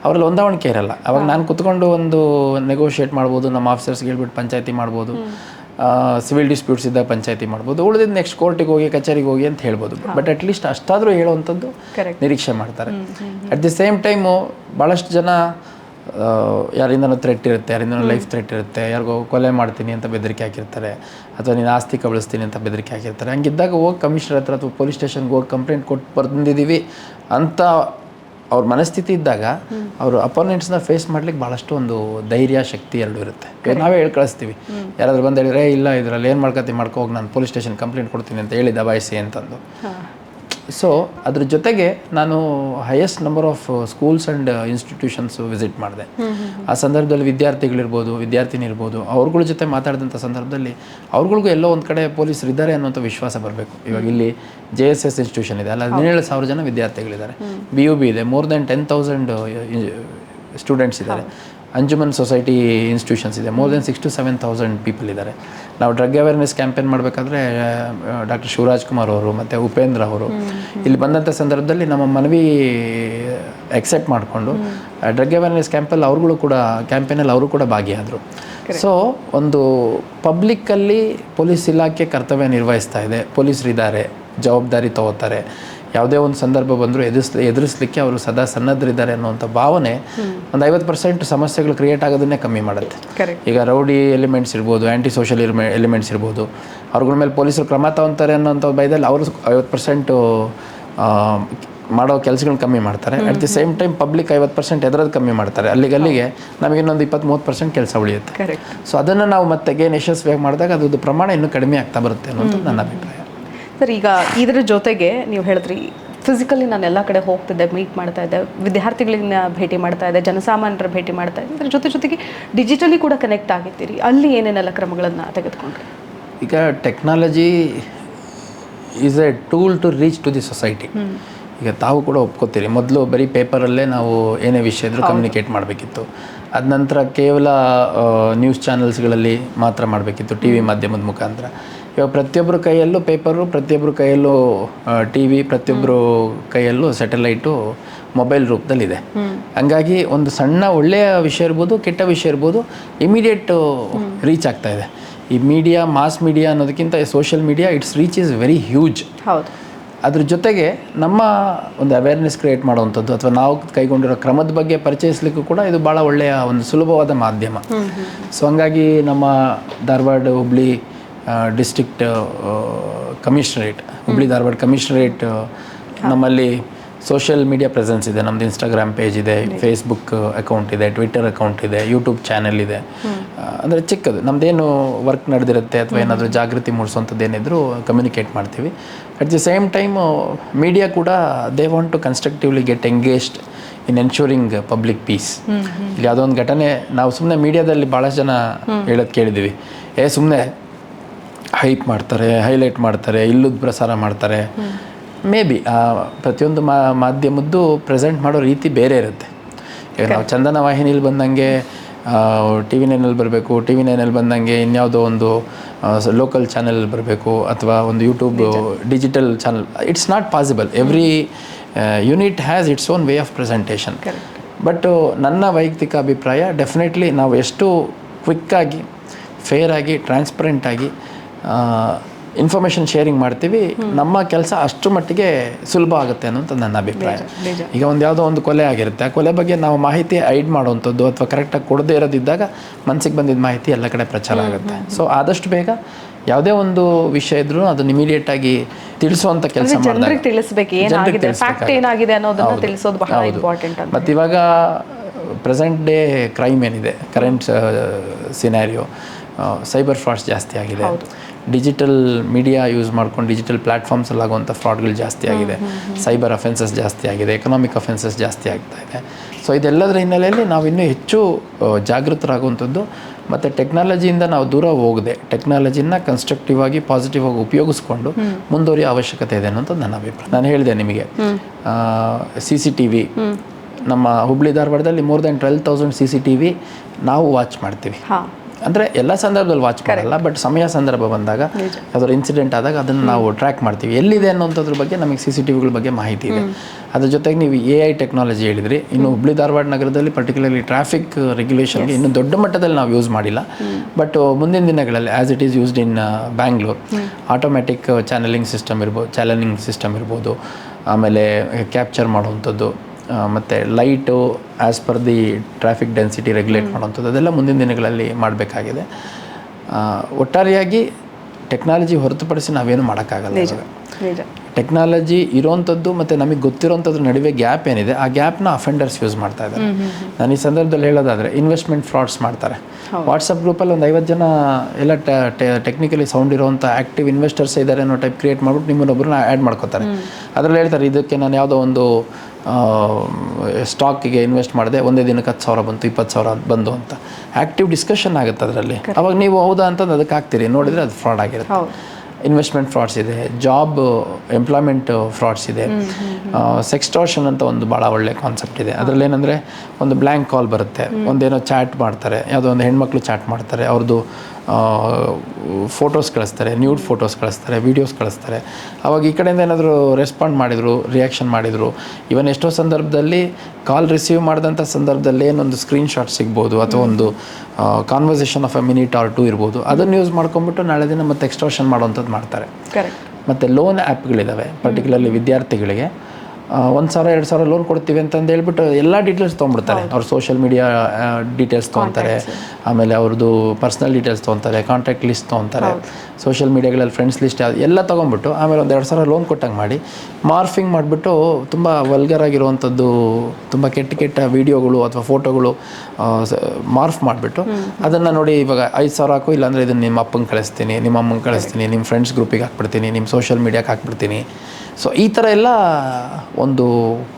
ಅವರಲ್ಲಿ ಹೊಂದಾವಣಿಕೆ ಇರಲ್ಲ. ಅವಾಗ ನಾನು ಕುತ್ಕೊಂಡು ಒಂದು ನೆಗೋಷಿಯೇಟ್ ಮಾಡ್ಬೋದು ನಮ್ಮ ಆಫೀಸರ್ಸ್ಗೆ ಹೇಳ್ಬಿಟ್ಟು ಪಂಚಾಯತಿ ಮಾಡ್ಬೋದು. ಸಿವಿಲ್ ಡಿಸ್ಪ್ಯೂಟ್ಸ್ ಇದ್ದ ಪಂಚಾಯತಿ ಮಾಡ್ಬೋದು. ಉಳಿದಿದ್ದು ನೆಕ್ಸ್ಟ್ ಕೋರ್ಟಿಗೆ ಹೋಗಿ ಕಚೇರಿಗೆ ಹೋಗಿ ಅಂತ ಹೇಳ್ಬೋದು. ಬಟ್ ಅಟ್ಲೀಸ್ಟ್ ಅಷ್ಟಾದರೂ ಹೇಳುವಂಥದ್ದು. ನಿರೀಕ್ಷೆ ಮಾಡ್ತಾರೆ. ಅಟ್ ದಿ ಸೇಮ್ ಟೈಮು ಭಾಳಷ್ಟು ಜನ ಯಾರಿಂದನೋ ಥ್ರೆಟ್ ಇರುತ್ತೆ ಯಾರಿಂದನೋ ಲೈಫ್ ಥ್ರೆಟ್ ಇರುತ್ತೆ ಯಾರಿಗೋ ಕೊಲೆ ಮಾಡ್ತೀನಿ ಅಂತ ಬೆದರಿಕೆ ಹಾಕಿರ್ತಾರೆ ಅಥವಾ ನೀನು ಆಸ್ತಿ ಕಬಳಿಸ್ತೀನಿ ಅಂತ ಬೆದರಿಕೆ ಹಾಕಿರ್ತಾರೆ. ಹಂಗಿದ್ದಾಗ ಹೋಗಿ ಕಮಿಷನರ್ ಹತ್ರ ಅಥವಾ ಪೊಲೀಸ್ ಸ್ಟೇಷನ್ಗೆ ಹೋಗಿ ಕಂಪ್ಲೇಂಟ್ ಕೊಟ್ಟು ಬಂದಿದ್ದೀವಿ ಅಂತ ಅವ್ರ ಮನಸ್ಥಿತಿ ಇದ್ದಾಗ ಅವರು ಅಪೋನೆಂಟ್ಸ್ನ ಫೇಸ್ ಮಾಡ್ಲಿಕ್ಕೆ ಭಾಳಷ್ಟು ಒಂದು ಧೈರ್ಯ ಶಕ್ತಿ ಎರಡು ಇರುತ್ತೆ. ನಾವೇ ಹೇಳಿ ಕಳಿಸ್ತೀವಿ ಯಾರಾದರೂ ಬಂದು ಹೇಳಿದ್ರೆ ಇಲ್ಲ ಇದರಲ್ಲಿ ಏನು ಮಾಡ್ಕೊತಿ ಮಾಡ್ಕೊ ಹೋಗಿ ನಾನು ಪೊಲೀಸ್ ಸ್ಟೇಷನ್ ಕಂಪ್ಲೇಂಟ್ ಕೊಡ್ತೀನಿ ಅಂತ ಹೇಳಿ ದಬಾಯಿಸಿ ಅಂತಂದು. ಸೊ ಅದ್ರ ಜೊತೆಗೆ ನಾನು highest number of schools and institutions visit ಮಾಡಿದೆ. ಆ ಸಂದರ್ಭದಲ್ಲಿ ವಿದ್ಯಾರ್ಥಿಗಳಿರ್ಬೋದು ವಿದ್ಯಾರ್ಥಿನಿ ಇರ್ಬೋದು ಅವ್ರಗಳ ಜೊತೆ ಮಾತಾಡಿದಂಥ ಸಂದರ್ಭದಲ್ಲಿ ಅವ್ರಗಳಿಗೂ ಎಲ್ಲೋ ಒಂದು ಕಡೆ ಪೊಲೀಸರು ಇದ್ದಾರೆ ಅನ್ನೋಂಥ ವಿಶ್ವಾಸ ಬರಬೇಕು. ಇವಾಗ ಇಲ್ಲಿ ಜೆ ಎಸ್ ಎಸ್ ಇನ್ಸ್ಟಿಟ್ಯೂಷನ್ ಇದೆ. ಅಲ್ಲ ಹದಿನೇಳು ಸಾವಿರ ಜನ ವಿದ್ಯಾರ್ಥಿಗಳಿದ್ದಾರೆ. ಬಿ ಯು ಬಿ ಇದೆ. More than ten thousand students ಇದ್ದಾರೆ. ಅಂಜುಮನ್ ಸೊಸೈಟಿ ಇನ್ಸ್ಟಿಟ್ಯೂಷನ್ಸ್ ಇದೆ. More than six to seven thousand people ಇದ್ದಾರೆ. ನಾವು ಡ್ರಗ್ ಅವೇರ್ನೆಸ್ ಕ್ಯಾಂಪೇನ್ ಮಾಡಬೇಕಾದ್ರೆ ಡಾಕ್ಟರ್ ಶಿವರಾಜ್ ಕುಮಾರ್ ಅವರು ಮತ್ತು ಉಪೇಂದ್ರ ಅವರು ಇಲ್ಲಿ ಬಂದಂಥ ಸಂದರ್ಭದಲ್ಲಿ ನಮ್ಮ ಮನವಿ ಎಕ್ಸೆಪ್ಟ್ ಮಾಡಿಕೊಂಡು ಡ್ರಗ್ ಅವೇರ್ನೆಸ್ ಕ್ಯಾಂಪಲ್ಲಿ ಅವ್ರುಗಳು ಕೂಡ ಕ್ಯಾಂಪೇನಲ್ಲಿ ಅವರು ಕೂಡ ಭಾಗಿಯಾದರು. ಸೊ ಒಂದು ಪಬ್ಲಿಕ್ಕಲ್ಲಿ ಪೊಲೀಸ್ ಇಲಾಖೆ ಕರ್ತವ್ಯ ನಿರ್ವಹಿಸ್ತಾ ಇದೆ. ಪೊಲೀಸರಿದ್ದಾರೆ ಜವಾಬ್ದಾರಿ ತಗೋತಾರೆ. ಯಾವುದೇ ಒಂದು ಸಂದರ್ಭ ಬಂದರೂ ಎದುರಿಸ್ ಎದುರಿಸಲಿಕ್ಕೆ ಅವರು ಸದಾ ಸನ್ನದ್ಧರಿದ್ದಾರೆ ಅನ್ನುವಂಥ ಭಾವನೆ ಒಂದು ಐವತ್ತು ಪರ್ಸೆಂಟ್ ಸಮಸ್ಯೆಗಳು ಕ್ರಿಯೇಟ್ ಆಗೋದನ್ನೇ ಕಮ್ಮಿ ಮಾಡುತ್ತೆ. ಈಗ ರೌಡಿ ಎಲಿಮೆಂಟ್ಸ್ ಇರ್ಬೋದು ಆ್ಯಂಟಿ ಸೋಷಿಯಲ್ ಎಲಿಮೆಂಟ್ಸ್ ಇರ್ಬೋದು ಅವ್ರಗಳ ಮೇಲೆ ಪೊಲೀಸರು ಕ್ರಮ ತಗೊಂತಾರೆ ಅನ್ನೋಂಥ ಭಯದಲ್ಲಿ ಅವರು ಐವತ್ತು ಪರ್ಸೆಂಟು ಮಾಡೋ ಕೆಲಸಗಳನ್ನ ಕಮ್ಮಿ ಮಾಡ್ತಾರೆ. At the same time public ಐವತ್ತು ಪರ್ಸೆಂಟ್ ಎದರದ್ದು ಕಮ್ಮಿ ಮಾಡ್ತಾರೆ. ಅಲ್ಲಿಗೆ ಅಲ್ಲಿಗೆ ನಮಗೆ ಇನ್ನೊಂದು ಇಪ್ಪತ್ತು ಮೂವತ್ತು ಪರ್ಸೆಂಟ್ ಕೆಲಸ ಉಳಿಯುತ್ತೆ. ಸೊ ಅದನ್ನು ನಾವು ಮತ್ತೆ ಗೇನ್ ಯಶಸ್ವಿಯಾಗಿ ಮಾಡಿದಾಗ ಅದು ಪ್ರಮಾಣ ಇನ್ನೂ ಕಡಿಮೆ ಆಗ್ತಾ ಬರುತ್ತೆ ಅನ್ನೋದು ನನ್ನ ಅಭಿಪ್ರಾಯ. ಸರ್ ಈಗ ಇದರ ಜೊತೆಗೆ ನೀವು ಹೇಳಿದ್ರಿ ಫಿಸಿಕಲಿ ನಾನು ಎಲ್ಲ ಕಡೆ ಹೋಗ್ತಿದ್ದೆ ಮೀಟ್ ಮಾಡ್ತಾ ಇದ್ದೆ ವಿದ್ಯಾರ್ಥಿಗಳನ್ನ ಭೇಟಿ ಮಾಡ್ತಾ ಇದ್ದೆ ಜನಸಾಮಾನ್ಯರ ಭೇಟಿ ಮಾಡ್ತಾ ಇದ್ದೆ. ಅದರ ಜೊತೆ ಜೊತೆಗೆ ಡಿಜಿಟಲಿ ಕೂಡ ಕನೆಕ್ಟ್ ಆಗಿದ್ದೀರಿ. ಅಲ್ಲಿ ಏನೇನೆಲ್ಲ ಕ್ರಮಗಳನ್ನು ತೆಗೆದುಕೊಂಡ್ರಿ? ಈಗ technology is a tool to reach to the society ಈಗ ತಾವು ಕೂಡ ಒಪ್ಕೋತೀರಿ. ಮೊದಲು ಬರೀ ಪೇಪರಲ್ಲೇ ನಾವು ಏನೇ ವಿಷಯ ಇದ್ರೂ ಕಮ್ಯುನಿಕೇಟ್ ಮಾಡಬೇಕಿತ್ತು. ಅದ ನಂತರ ಕೇವಲ ನ್ಯೂಸ್ ಚಾನಲ್ಸ್ಗಳಲ್ಲಿ ಮಾತ್ರ ಮಾಡಬೇಕಿತ್ತು ಟಿ ವಿ ಮಾಧ್ಯಮದ ಮುಖಾಂತರ. ಇವಾಗ ಪ್ರತಿಯೊಬ್ಬರ ಕೈಯಲ್ಲೂ ಪೇಪರು ಪ್ರತಿಯೊಬ್ಬರ ಕೈಯಲ್ಲೂ ಟಿ ವಿ ಪ್ರತಿಯೊಬ್ಬರು ಕೈಯಲ್ಲೂ ಸ್ಯಾಟಲೈಟು ಮೊಬೈಲ್ ರೂಪದಲ್ಲಿದೆ. ಹಂಗಾಗಿ ಒಂದು ಸಣ್ಣ ಒಳ್ಳೆಯ ವಿಷಯ ಇರ್ಬೋದು ಕೆಟ್ಟ ವಿಷಯ ಇರ್ಬೋದು ಇಮಿಡಿಯೇಟು ರೀಚ್ ಆಗ್ತಾ ಇದೆ. ಈ ಮೀಡಿಯಾ ಮಾಸ್ ಮೀಡಿಯಾ ಅನ್ನೋದಕ್ಕಿಂತ social media its reach is very huge ಹೌದು. ಅದ್ರ ಜೊತೆಗೆ ನಮ್ಮ ಒಂದು ಅವೇರ್ನೆಸ್ ಕ್ರಿಯೇಟ್ ಮಾಡುವಂಥದ್ದು ಅಥವಾ ನಾವು ಕೈಗೊಂಡಿರೋ ಕ್ರಮದ ಬಗ್ಗೆ ಪರಿಚಯಿಸಲಿಕ್ಕೂ ಕೂಡ ಇದು ಭಾಳ ಒಳ್ಳೆಯ ಒಂದು ಸುಲಭವಾದ ಮಾಧ್ಯಮ. ಸೊ ಹಂಗಾಗಿ ನಮ್ಮ Dharwad Hubli district commissionerate Hubli Dharwad commissionerate ನಮ್ಮಲ್ಲಿ ಸೋಷಿಯಲ್ ಮೀಡಿಯಾ ಪ್ರೆಸೆನ್ಸ್ ಇದೆ. ನಮ್ಮದು ಇನ್ಸ್ಟಾಗ್ರಾಮ್ ಪೇಜ್ ಇದೆ ಫೇಸ್ಬುಕ್ ಅಕೌಂಟ್ ಇದೆ ಟ್ವಿಟರ್ ಅಕೌಂಟ್ ಇದೆ ಯೂಟ್ಯೂಬ್ ಚಾನೆಲ್ ಇದೆ. ಅಂದರೆ ಚಿಕ್ಕದು. ನಮ್ಮದೇನು ವರ್ಕ್ ನಡೆದಿರುತ್ತೆ ಅಥವಾ ಏನಾದರೂ ಜಾಗೃತಿ ಮೂಡಿಸುವಂಥದ್ದು ಏನಿದ್ರು ಕಮ್ಯುನಿಕೇಟ್ ಮಾಡ್ತೀವಿ. At the same time media ಕೂಡ they want to constructively get engaged in ensuring public peace ಇಲ್ಲಿ ಯಾವುದೋ ಒಂದು ಘಟನೆ ನಾವು ಸುಮ್ಮನೆ ಮೀಡಿಯಾದಲ್ಲಿ ಭಾಳಷ್ಟು ಜನ ಹೇಳೋದು ಕೇಳಿದ್ದೀವಿ ಏ ಸುಮ್ಮನೆ ಹೈಪ್ ಮಾಡ್ತಾರೆ ಹೈಲೈಟ್ ಮಾಡ್ತಾರೆ ಇಲ್ಲದ ಪ್ರಸಾರ ಮಾಡ್ತಾರೆ. ಮೇ ಬಿ ಪ್ರತಿಯೊಂದು ಮಾಧ್ಯಮದ್ದು ಪ್ರೆಸೆಂಟ್ ಮಾಡೋ ರೀತಿ ಬೇರೆ ಇರುತ್ತೆ. ಈಗ ನಾವು ಚಂದನ ವಾಹಿನಿಯಲ್ಲಿ ಬಂದಂಗೆ ಟಿ ವಿ ನೈನಲ್ಲಿ ಬರಬೇಕು ಟಿ ವಿ ನೈನಲ್ಲಿ ಬಂದಂಗೆ ಇನ್ಯಾವುದೋ ಒಂದು ಲೋಕಲ್ ಚಾನೆಲ್ ಬರಬೇಕು ಅಥವಾ ಒಂದು YouTube digital channel it's not possible every unit has its own way of presentation but ನನ್ನ ವೈಯಕ್ತಿಕ ಅಭಿಪ್ರಾಯ ಡೆಫಿನೆಟ್ಲಿ ನಾವು ಎಷ್ಟು ಕ್ವಿಕ್ಕಾಗಿ ಫೇರಾಗಿ ಟ್ರಾನ್ಸ್ಪರೆಂಟಾಗಿ ಇನ್ಫಾರ್ಮೇಷನ್ ಶೇರಿಂಗ್ ಮಾಡ್ತೀವಿ. ನಮ್ಮ ಕೆಲಸ ಅಷ್ಟು ಮಟ್ಟಿಗೆ ಸುಲಭ ಆಗುತ್ತೆ ಅನ್ನೋಂಥ ನನ್ನ ಅಭಿಪ್ರಾಯ. ಈಗ ಒಂದು ಯಾವುದೋ ಒಂದು ಕೊಲೆ ಆಗಿರುತ್ತೆ. ಆ ಕೊಲೆ ಬಗ್ಗೆ ನಾವು ಮಾಹಿತಿ ಐಡ್ ಮಾಡುವಂಥದ್ದು ಅಥವಾ ಕರೆಕ್ಟಾಗಿ ಕೊಡದೇ ಇರೋದಿದ್ದಾಗ ಮನಸ್ಸಿಗೆ ಬಂದಿದ್ದ ಮಾಹಿತಿ ಎಲ್ಲ ಕಡೆ ಪ್ರಚಾರ ಆಗುತ್ತೆ. ಸೊ ಆದಷ್ಟು ಬೇಗ ಯಾವುದೇ ಒಂದು ವಿಷಯ ಇದ್ರೂ ಅದನ್ನ ಇಮಿಡಿಯೇಟ್ ಆಗಿ ತಿಳಿಸುವಂತ ಕೆಲಸ ಮಾಡಿದಾಗ ತಿಳಿಸ್ಬೇಕು ಏನಾಗಿದೆ ಫ್ಯಾಕ್ಟ್ ಏನಾಗಿದೆ ಅನ್ನೋದನ್ನ ತಿಳಿಸೋದು ಬಹಳ ಇಂಪಾರ್ಟೆಂಟ್ ಮತ್ತು ಇವಾಗ ಪ್ರೆಸೆಂಟ್ ಡೇ ಕ್ರೈಮ್ ಏನಿದೆ? ಕರೆಂಟ್ ಸಿನಾರಿಯೋ ಸೈಬರ್ ಫ್ರಾಡ್ಸ್ ಜಾಸ್ತಿ ಆಗಿದೆ. ಡಿಜಿಟಲ್ ಮೀಡಿಯಾ ಯೂಸ್ ಮಾಡ್ಕೊಂಡು ಡಿಜಿಟಲ್ ಪ್ಲ್ಯಾಟ್ಫಾರ್ಮ್ಸಲ್ಲಿ ಆಗುವಂಥ ಫ್ರಾಡ್ಗಳು ಜಾಸ್ತಿ ಆಗಿದೆ. ಸೈಬರ್ ಅಫೆನ್ಸಸ್ ಜಾಸ್ತಿ ಆಗಿದೆ ಎಕನಾಮಿಕ್ ಅಫೆನ್ಸಸ್ ಜಾಸ್ತಿ ಆಗ್ತಾ ಇದೆ. ಸೊ ಇದೆಲ್ಲದರ ಹಿನ್ನೆಲೆಯಲ್ಲಿ ನಾವು ಇನ್ನೂ ಹೆಚ್ಚು ಜಾಗೃತರಾಗುವಂಥದ್ದು ಮತ್ತು ಟೆಕ್ನಾಲಜಿಯಿಂದ ನಾವು ದೂರ ಹೋಗದೆ ಟೆಕ್ನಾಲಜಿನ ಕನ್ಸ್ಟ್ರಕ್ಟಿವ್ ಆಗಿ ಪಾಸಿಟಿವ್ ಆಗಿ ಉಪಯೋಗಿಸ್ಕೊಂಡು ಮುಂದುವರಿಯೋ ಅವಶ್ಯಕತೆ ಇದೆ ಅನ್ನೋದು ನನ್ನ ಅಭಿಪ್ರಾಯ. ನಾನು ಹೇಳಿದೆ ನಿಮಗೆ ಸಿ ಸಿ ಟಿ ವಿ ನಮ್ಮ ಹುಬ್ಳಿ ಧಾರವಾಡದಲ್ಲಿ more than twelve thousand C C T V ನಾವು ವಾಚ್ ಮಾಡ್ತೀವಿ. ಹಾ. ಅಂದರೆ ಎಲ್ಲ ಸಂದರ್ಭದಲ್ಲಿ ವಾಚ್ ಮಾಡಲ್ಲ ಬಟ್ ಸಮಯ ಸಂದರ್ಭ ಬಂದಾಗ ಅದರ ಇನ್ಸಿಡೆಂಟ್ ಆದಾಗ ಅದನ್ನು ನಾವು ಟ್ರ್ಯಾಕ್ ಮಾಡ್ತೀವಿ. ಎಲ್ಲಿದೆ ಅನ್ನೋಂಥದ್ರ ಬಗ್ಗೆ ನಮಗೆ ಸಿ ಸಿ ಟಿ ವಿಗಳ ಬಗ್ಗೆ ಮಾಹಿತಿ ಇದೆ. ಅದ್ರ ಜೊತೆಗೆ ನೀವು ಎ ಐ ಟೆಕ್ನಾಲಜಿ ಹೇಳಿದ್ರಿ. ಇನ್ನು ಹುಬ್ಳಿ ಧಾರವಾಡ ನಗರದಲ್ಲಿ ಪರ್ಟಿಕ್ಯುಲರ್ಲಿ ಟ್ರಾಫಿಕ್ ರೆಗ್ಯುಲೇಷನ್ಗೆ ಇನ್ನು ದೊಡ್ಡ ಮಟ್ಟದಲ್ಲಿ ನಾವು ಯೂಸ್ ಮಾಡಿಲ್ಲ. ಬಟ್ ಮುಂದಿನ ದಿನಗಳಲ್ಲಿ as it is used in Bangalore automatic channeling system ಇರ್ಬೋದು ಚಾನಲಿಂಗ್ ಸಿಸ್ಟಮ್ ಇರ್ಬೋದು. ಆಮೇಲೆ ಕ್ಯಾಪ್ಚರ್ ಮಾಡುವಂಥದ್ದು. ಆ, ಮತ್ತೆ light as per the traffic density regulate ಮಾಡುವಂಥದ್ದು ಅದೆಲ್ಲ ಮುಂದಿನ ದಿನಗಳಲ್ಲಿ ಮಾಡಬೇಕಾಗಿದೆ. ಒಟ್ಟಾರೆಯಾಗಿ ಟೆಕ್ನಾಲಜಿ ಹೊರತುಪಡಿಸಿ ನಾವೇನು ಮಾಡೋಕ್ಕಾಗಲ್ಲ ಟೆಕ್ನಾಲಜಿ ಇರೋವಂಥದ್ದು ಮತ್ತು ನಮಗೆ ಗೊತ್ತಿರೋಂಥದ್ರ ನಡುವೆ ಗ್ಯಾಪ್ ಏನಿದೆ ಆ ಗ್ಯಾಪ್ನ ಅಫೆಂಡರ್ಸ್ ಯೂಸ್ ಮಾಡ್ತಾ ಇದ್ದಾರೆ. ನಾನು ಈ ಸಂದರ್ಭದಲ್ಲಿ ಹೇಳೋದಾದರೆ ಇನ್ವೆಸ್ಟ್ಮೆಂಟ್ ಫ್ರಾಡ್ಸ್ ಮಾಡ್ತಾರೆ. ವಾಟ್ಸಪ್ ಗ್ರೂಪಲ್ಲಿ ಒಂದು ಐವತ್ತು ಜನ ಎಲ್ಲ ಟೆಕ್ನಿಕಲಿ ಸೌಂಡ್ ಇರೋವಂಥ ಆ್ಯಕ್ಟಿವ್ ಇನ್ವೆಸ್ಟರ್ಸ್ ಇದ್ದಾರೆ ಅನ್ನೋ ಟೈಪ್ ಕ್ರಿಯೇಟ್ ಮಾಡ್ಬಿಟ್ಟು ನಿಮ್ಮನ್ನೊಬ್ಬರನ್ನ ಆ್ಯಡ್ ಮಾಡ್ಕೋತಾರೆ. ಅದರಲ್ಲಿ ಹೇಳ್ತಾರೆ ಇದಕ್ಕೆ ನಾನು ಯಾವುದೋ ಒಂದು ಸ್ಟಾಕಿಗೆ ಇನ್ವೆಸ್ಟ್ ಮಾಡಿದೆ ಒಂದೇ ದಿನಕ್ಕೆ ಹತ್ತು ಸಾವಿರ ಬಂತು ಇಪ್ಪತ್ತು ಸಾವಿರ ಬಂದು ಅಂತ. ಆ್ಯಕ್ಟಿವ್ ಡಿಸ್ಕಷನ್ ಆಗುತ್ತೆ ಅದರಲ್ಲಿ. ಅವಾಗ ನೀವು ಹೌದಾ ಅಂತಂದು ಅದಕ್ಕೆ ಹಾಕ್ತೀರಿ. ನೋಡಿದರೆ ಅದು ಫ್ರಾಡ್ ಆಗಿರುತ್ತೆ. ಇನ್ವೆಸ್ಟ್ಮೆಂಟ್ ಫ್ರಾಡ್ಸ್ ಇದೆ ಜಾಬ್ ಎಂಪ್ಲಾಯ್ಮೆಂಟ್ ಫ್ರಾಡ್ಸ್ ಇದೆ. ಸೆಕ್ಸ್ಟಾರ್ಷನ್ ಅಂತ ಒಂದು ಭಾಳ ಒಳ್ಳೆ ಕಾನ್ಸೆಪ್ಟ್ ಇದೆ. ಅದರಲ್ಲಿ ಏನಂದರೆ ಒಂದು ಬ್ಲ್ಯಾಂಕ್ ಕಾಲ್ ಬರುತ್ತೆ. ಒಂದೇನೋ ಚಾಟ್ ಮಾಡ್ತಾರೆ ಯಾವುದೋ ಒಂದು ಹೆಣ್ಮಕ್ಳು ಚಾಟ್ ಮಾಡ್ತಾರೆ ಅವ್ರದ್ದು ಫೋಟೋಸ್ ಕಳಿಸ್ತಾರೆ ನ್ಯೂಡ್ ಫೋಟೋಸ್ ಕಳಿಸ್ತಾರೆ ವೀಡಿಯೋಸ್ ಕಳಿಸ್ತಾರೆ. ಅವಾಗ ಈ ಕಡೆಯಿಂದ ಏನಾದರೂ ರೆಸ್ಪಾಂಡ್ ಮಾಡಿದರು ರಿಯಾಕ್ಷನ್ ಮಾಡಿದರು ಇವನ್ ಎಷ್ಟೋ ಸಂದರ್ಭದಲ್ಲಿ ಕಾಲ್ ರಿಸೀವ್ ಮಾಡಿದಂಥ ಸಂದರ್ಭದಲ್ಲಿ ಏನೊಂದು ಸ್ಕ್ರೀನ್ಶಾಟ್ ಸಿಗ್ಬೋದು ಅಥವಾ ಒಂದು conversation of a minute or two ಇರ್ಬೋದು. ಅದನ್ನು ಯೂಸ್ ಮಾಡ್ಕೊಂಬಿಟ್ಟು ನಾಳೆ ದಿನ ಮತ್ತೆ ಎಕ್ಸ್ಟ್ರಾಷನ್ ಮಾಡೋವಂಥದ್ದು ಮಾಡ್ತಾರೆ. ಮತ್ತು ಲೋನ್ ಆ್ಯಪ್ಗಳಿದ್ದಾವೆ ಪರ್ಟಿಕ್ಯುಲರ್ಲಿ ವಿದ್ಯಾರ್ಥಿಗಳಿಗೆ. ಒಂದು ಸಾವಿರ ಎರಡು ಸಾವಿರ ಲೋನ್ ಕೊಡ್ತೀವಿ ಅಂತಂದು ಹೇಳ್ಬಿಟ್ಟು ಎಲ್ಲ ಡೀಟೇಲ್ಸ್ ತೊಗೊಂಡ್ಬಿಡ್ತಾರೆ. ಅವ್ರ ಸೋಷಿಯಲ್ ಮೀಡಿಯಾ ಡೀಟೇಲ್ಸ್ ತೊಗೊತಾರೆ. ಆಮೇಲೆ ಅವ್ರದ್ದು ಪರ್ಸ್ನಲ್ ಡೀಟೇಲ್ಸ್ ತೊಗೊತಾರೆ ಕಾಂಟ್ಯಾಕ್ಟ್ ಲಿಸ್ಟ್ ತೊಗೊತಾರೆ. ಸೋಷಿಯಲ್ ಮೀಡಿಯಾಗಳಲ್ಲಿ ಫ್ರೆಂಡ್ಸ್ ಲಿಸ್ಟ್ ಎಲ್ಲ ತೊಗೊಂಬಿಟ್ಟು ಆಮೇಲೆ ಒಂದು ಎರಡು ಸಾವಿರ ಲೋನ್ ಕೊಟ್ಟಂಗೆ ಮಾಡಿ ಮಾರ್ಫಿಂಗ್ ಮಾಡಿಬಿಟ್ಟು ತುಂಬ ವಲ್ಗರ್ ಆಗಿರುವಂಥದ್ದು ತುಂಬ ಕೆಟ್ಟ ಕೆಟ್ಟ ವೀಡಿಯೋಗಳು ಅಥವಾ ಫೋಟೋಗಳು ಮಾರ್ಫ್ ಮಾಡಿಬಿಟ್ಟು ಅದನ್ನು ನೋಡಿ ಇವಾಗ ಐದು ಸಾವಿರ ಹಾಕು ಇಲ್ಲಾಂದರೆ ಇದನ್ನು ನಿಮ್ಮ ಅಪ್ಪಂಗೆ ಕಳಿಸ್ತೀನಿ ನಿಮ್ಮ ಅಮ್ಮಂಗೆ ಕಳಿಸ್ತೀನಿ ನಿಮ್ಮ ಫ್ರೆಂಡ್ಸ್ ಗ್ರೂಪಿಗೆ ಹಾಕ್ಬಿಡ್ತೀನಿ ನಿಮ್ಮ ಸೋಷಿಯಲ್ ಮೀಡಿಯಾಗೆ ಹಾಕ್ಬಿಡ್ತೀನಿ. ಸೊ ಈ ಥರ ಎಲ್ಲ ಒಂದು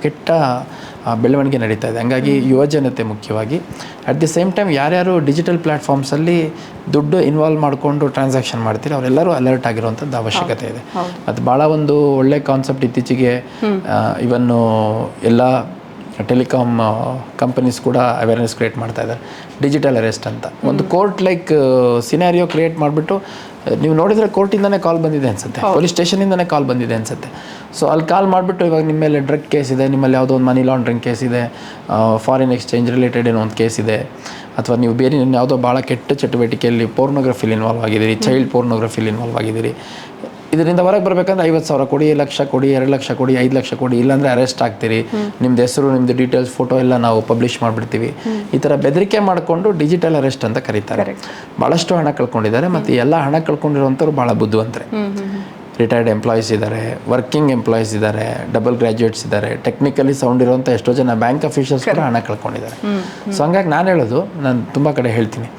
ಕೆಟ್ಟ ಬೆಳವಣಿಗೆ ನಡೀತಾ ಇದೆ. ಹಂಗಾಗಿ ಯುವಜನತೆ ಮುಖ್ಯವಾಗಿ ಅಟ್ ದಿ ಸೇಮ್ ಟೈಮ್ ಯಾರ್ಯಾರು ಡಿಜಿಟಲ್ ಪ್ಲ್ಯಾಟ್ಫಾರ್ಮ್ಸಲ್ಲಿ ದುಡ್ಡು ಇನ್ವಾಲ್ವ್ ಮಾಡಿಕೊಂಡು ಟ್ರಾನ್ಸಾಕ್ಷನ್ ಮಾಡ್ತೀರಿ ಅವರೆಲ್ಲರೂ ಅಲರ್ಟ್ ಆಗಿರುವಂಥದ್ದು ಅವಶ್ಯಕತೆ ಇದೆ. ಮತ್ತು ಭಾಳ ಒಂದು ಒಳ್ಳೆ ಕಾನ್ಸೆಪ್ಟ್ ಇತ್ತೀಚೆಗೆ ಇವನ್ನು ಎಲ್ಲ ಟೆಲಿಕಾಮ್ ಕಂಪನೀಸ್ ಕೂಡ ಅವೇರ್ನೆಸ್ ಕ್ರಿಯೇಟ್ ಮಾಡ್ತಾ ಇದ್ದಾರೆ. ಡಿಜಿಟಲ್ ಅರೆಸ್ಟ್ ಅಂತ. ಒಂದು ಕೋರ್ಟ್ ಲೈಕ್ ಸಿನಾರಿಯೋ ಕ್ರಿಯೇಟ್ ಮಾಡಿಬಿಟ್ಟು ನೀವು ನೋಡಿದರೆ ಕೋರ್ಟಿಂದನೇ ಕಾಲ್ ಬಂದಿದೆ ಅನ್ಸುತ್ತೆ ಪೊಲೀಸ್ ಸ್ಟೇಷನಿಂದನೇ ಕಾಲ್ ಬಂದಿದೆ ಅನ್ಸುತ್ತೆ. ಸೊ ಅಲ್ಲಿ ಕಾಲ್ ಮಾಡಿಬಿಟ್ಟು ಇವಾಗ ನಿಮ್ಮ ಮೇಲೆ ಡ್ರಗ್ ಕೇಸ್ ಇದೆ ನಿಮ್ಮಲ್ಲಿ ಯಾವುದೋ ಒಂದು ಮನಿ ಲಾಂಡ್ರಿಂಗ್ ಕೇಸ್ ಇದೆ ಫಾರಿನ್ ಎಕ್ಸ್ಚೇಂಜ್ ರಿಲೇಟೆಡ್ ಏನೋ ಒಂದು ಕೇಸ್ ಇದೆ ಅಥವಾ ನೀವು ಬೇರೆ ಯಾವುದೋ ಭಾಳ ಕೆಟ್ಟ ಚಟುವಟಿಕೆಯಲ್ಲಿ ಪೋರ್ನೋಗ್ರಫಿಲಿ ಇನ್ವಾಲ್ವ್ ಆಗಿದ್ದೀರಿ ಚೈಲ್ಡ್ ಪೋರ್ನೋಗ್ರಫಿಲಿ ಇನ್ವಾಲ್ವ್ ಆಗಿದ್ದೀರಿ ಇದರಿಂದ ಹೊರಗೆ ಬರಬೇಕಂದ್ರೆ ಐವತ್ತು ಸಾವಿರ ಕೊಡಿ ಲಕ್ಷ ಕೊಡಿ ಎರಡು ಲಕ್ಷ ಕೊಡಿ ಐದು ಲಕ್ಷ ಕೊಡಿ ಇಲ್ಲಾಂದ್ರೆ ಅರೆಸ್ಟ್ ಆಗ್ತೀರಿ. ನಿಮ್ದು ಹೆಸರು ನಿಮ್ದು ಡೀಟೇಲ್ಸ್ ಫೋಟೋ ಎಲ್ಲ ನಾವು ಪಬ್ಲಿಷ್ ಮಾಡಿಬಿಡ್ತೀವಿ. ಈ ಥರ ಬೆದರಿಕೆ ಮಾಡಿಕೊಂಡು ಡಿಜಿಟಲ್ ಅರೆಸ್ಟ್ ಅಂತ ಕರೀತಾರೆ. ಭಾಳಷ್ಟು ಹಣ ಕಳ್ಕೊಂಡಿದ್ದಾರೆ ಮತ್ತು ಎಲ್ಲ ಹಣ ಕಳ್ಕೊಂಡಿರುವಂಥವ್ರು ಭಾಳ ಬುದ್ಧಿವಂತರೆ. ರಿಟೈರ್ಡ್ ಎಂಪ್ಲಾಯೀಸ್ ಇದ್ದಾರೆ ವರ್ಕಿಂಗ್ ಎಂಪ್ಲಾಯೀಸ್ ಇದ್ದಾರೆ ಡಬಲ್ ಗ್ರಾಜುಯೇಟ್ಸ್ ಇದ್ದಾರೆ ಟೆಕ್ನಿಕಲಿ ಸೌಂಡ್ ಇರುವಂಥ ಎಷ್ಟೋ ಜನ ಬ್ಯಾಂಕ್ ಅಫಿಷಿಯಲ್ಸ್ ಕೂಡ ಹಣ ಕಳ್ಕೊಂಡಿದ್ದಾರೆ. ಸೊ ಹಂಗಾಗಿ ನಾನು ಹೇಳೋದು ನಾನು ತುಂಬ ಕಡೆ ಹೇಳ್ತೀನಿ.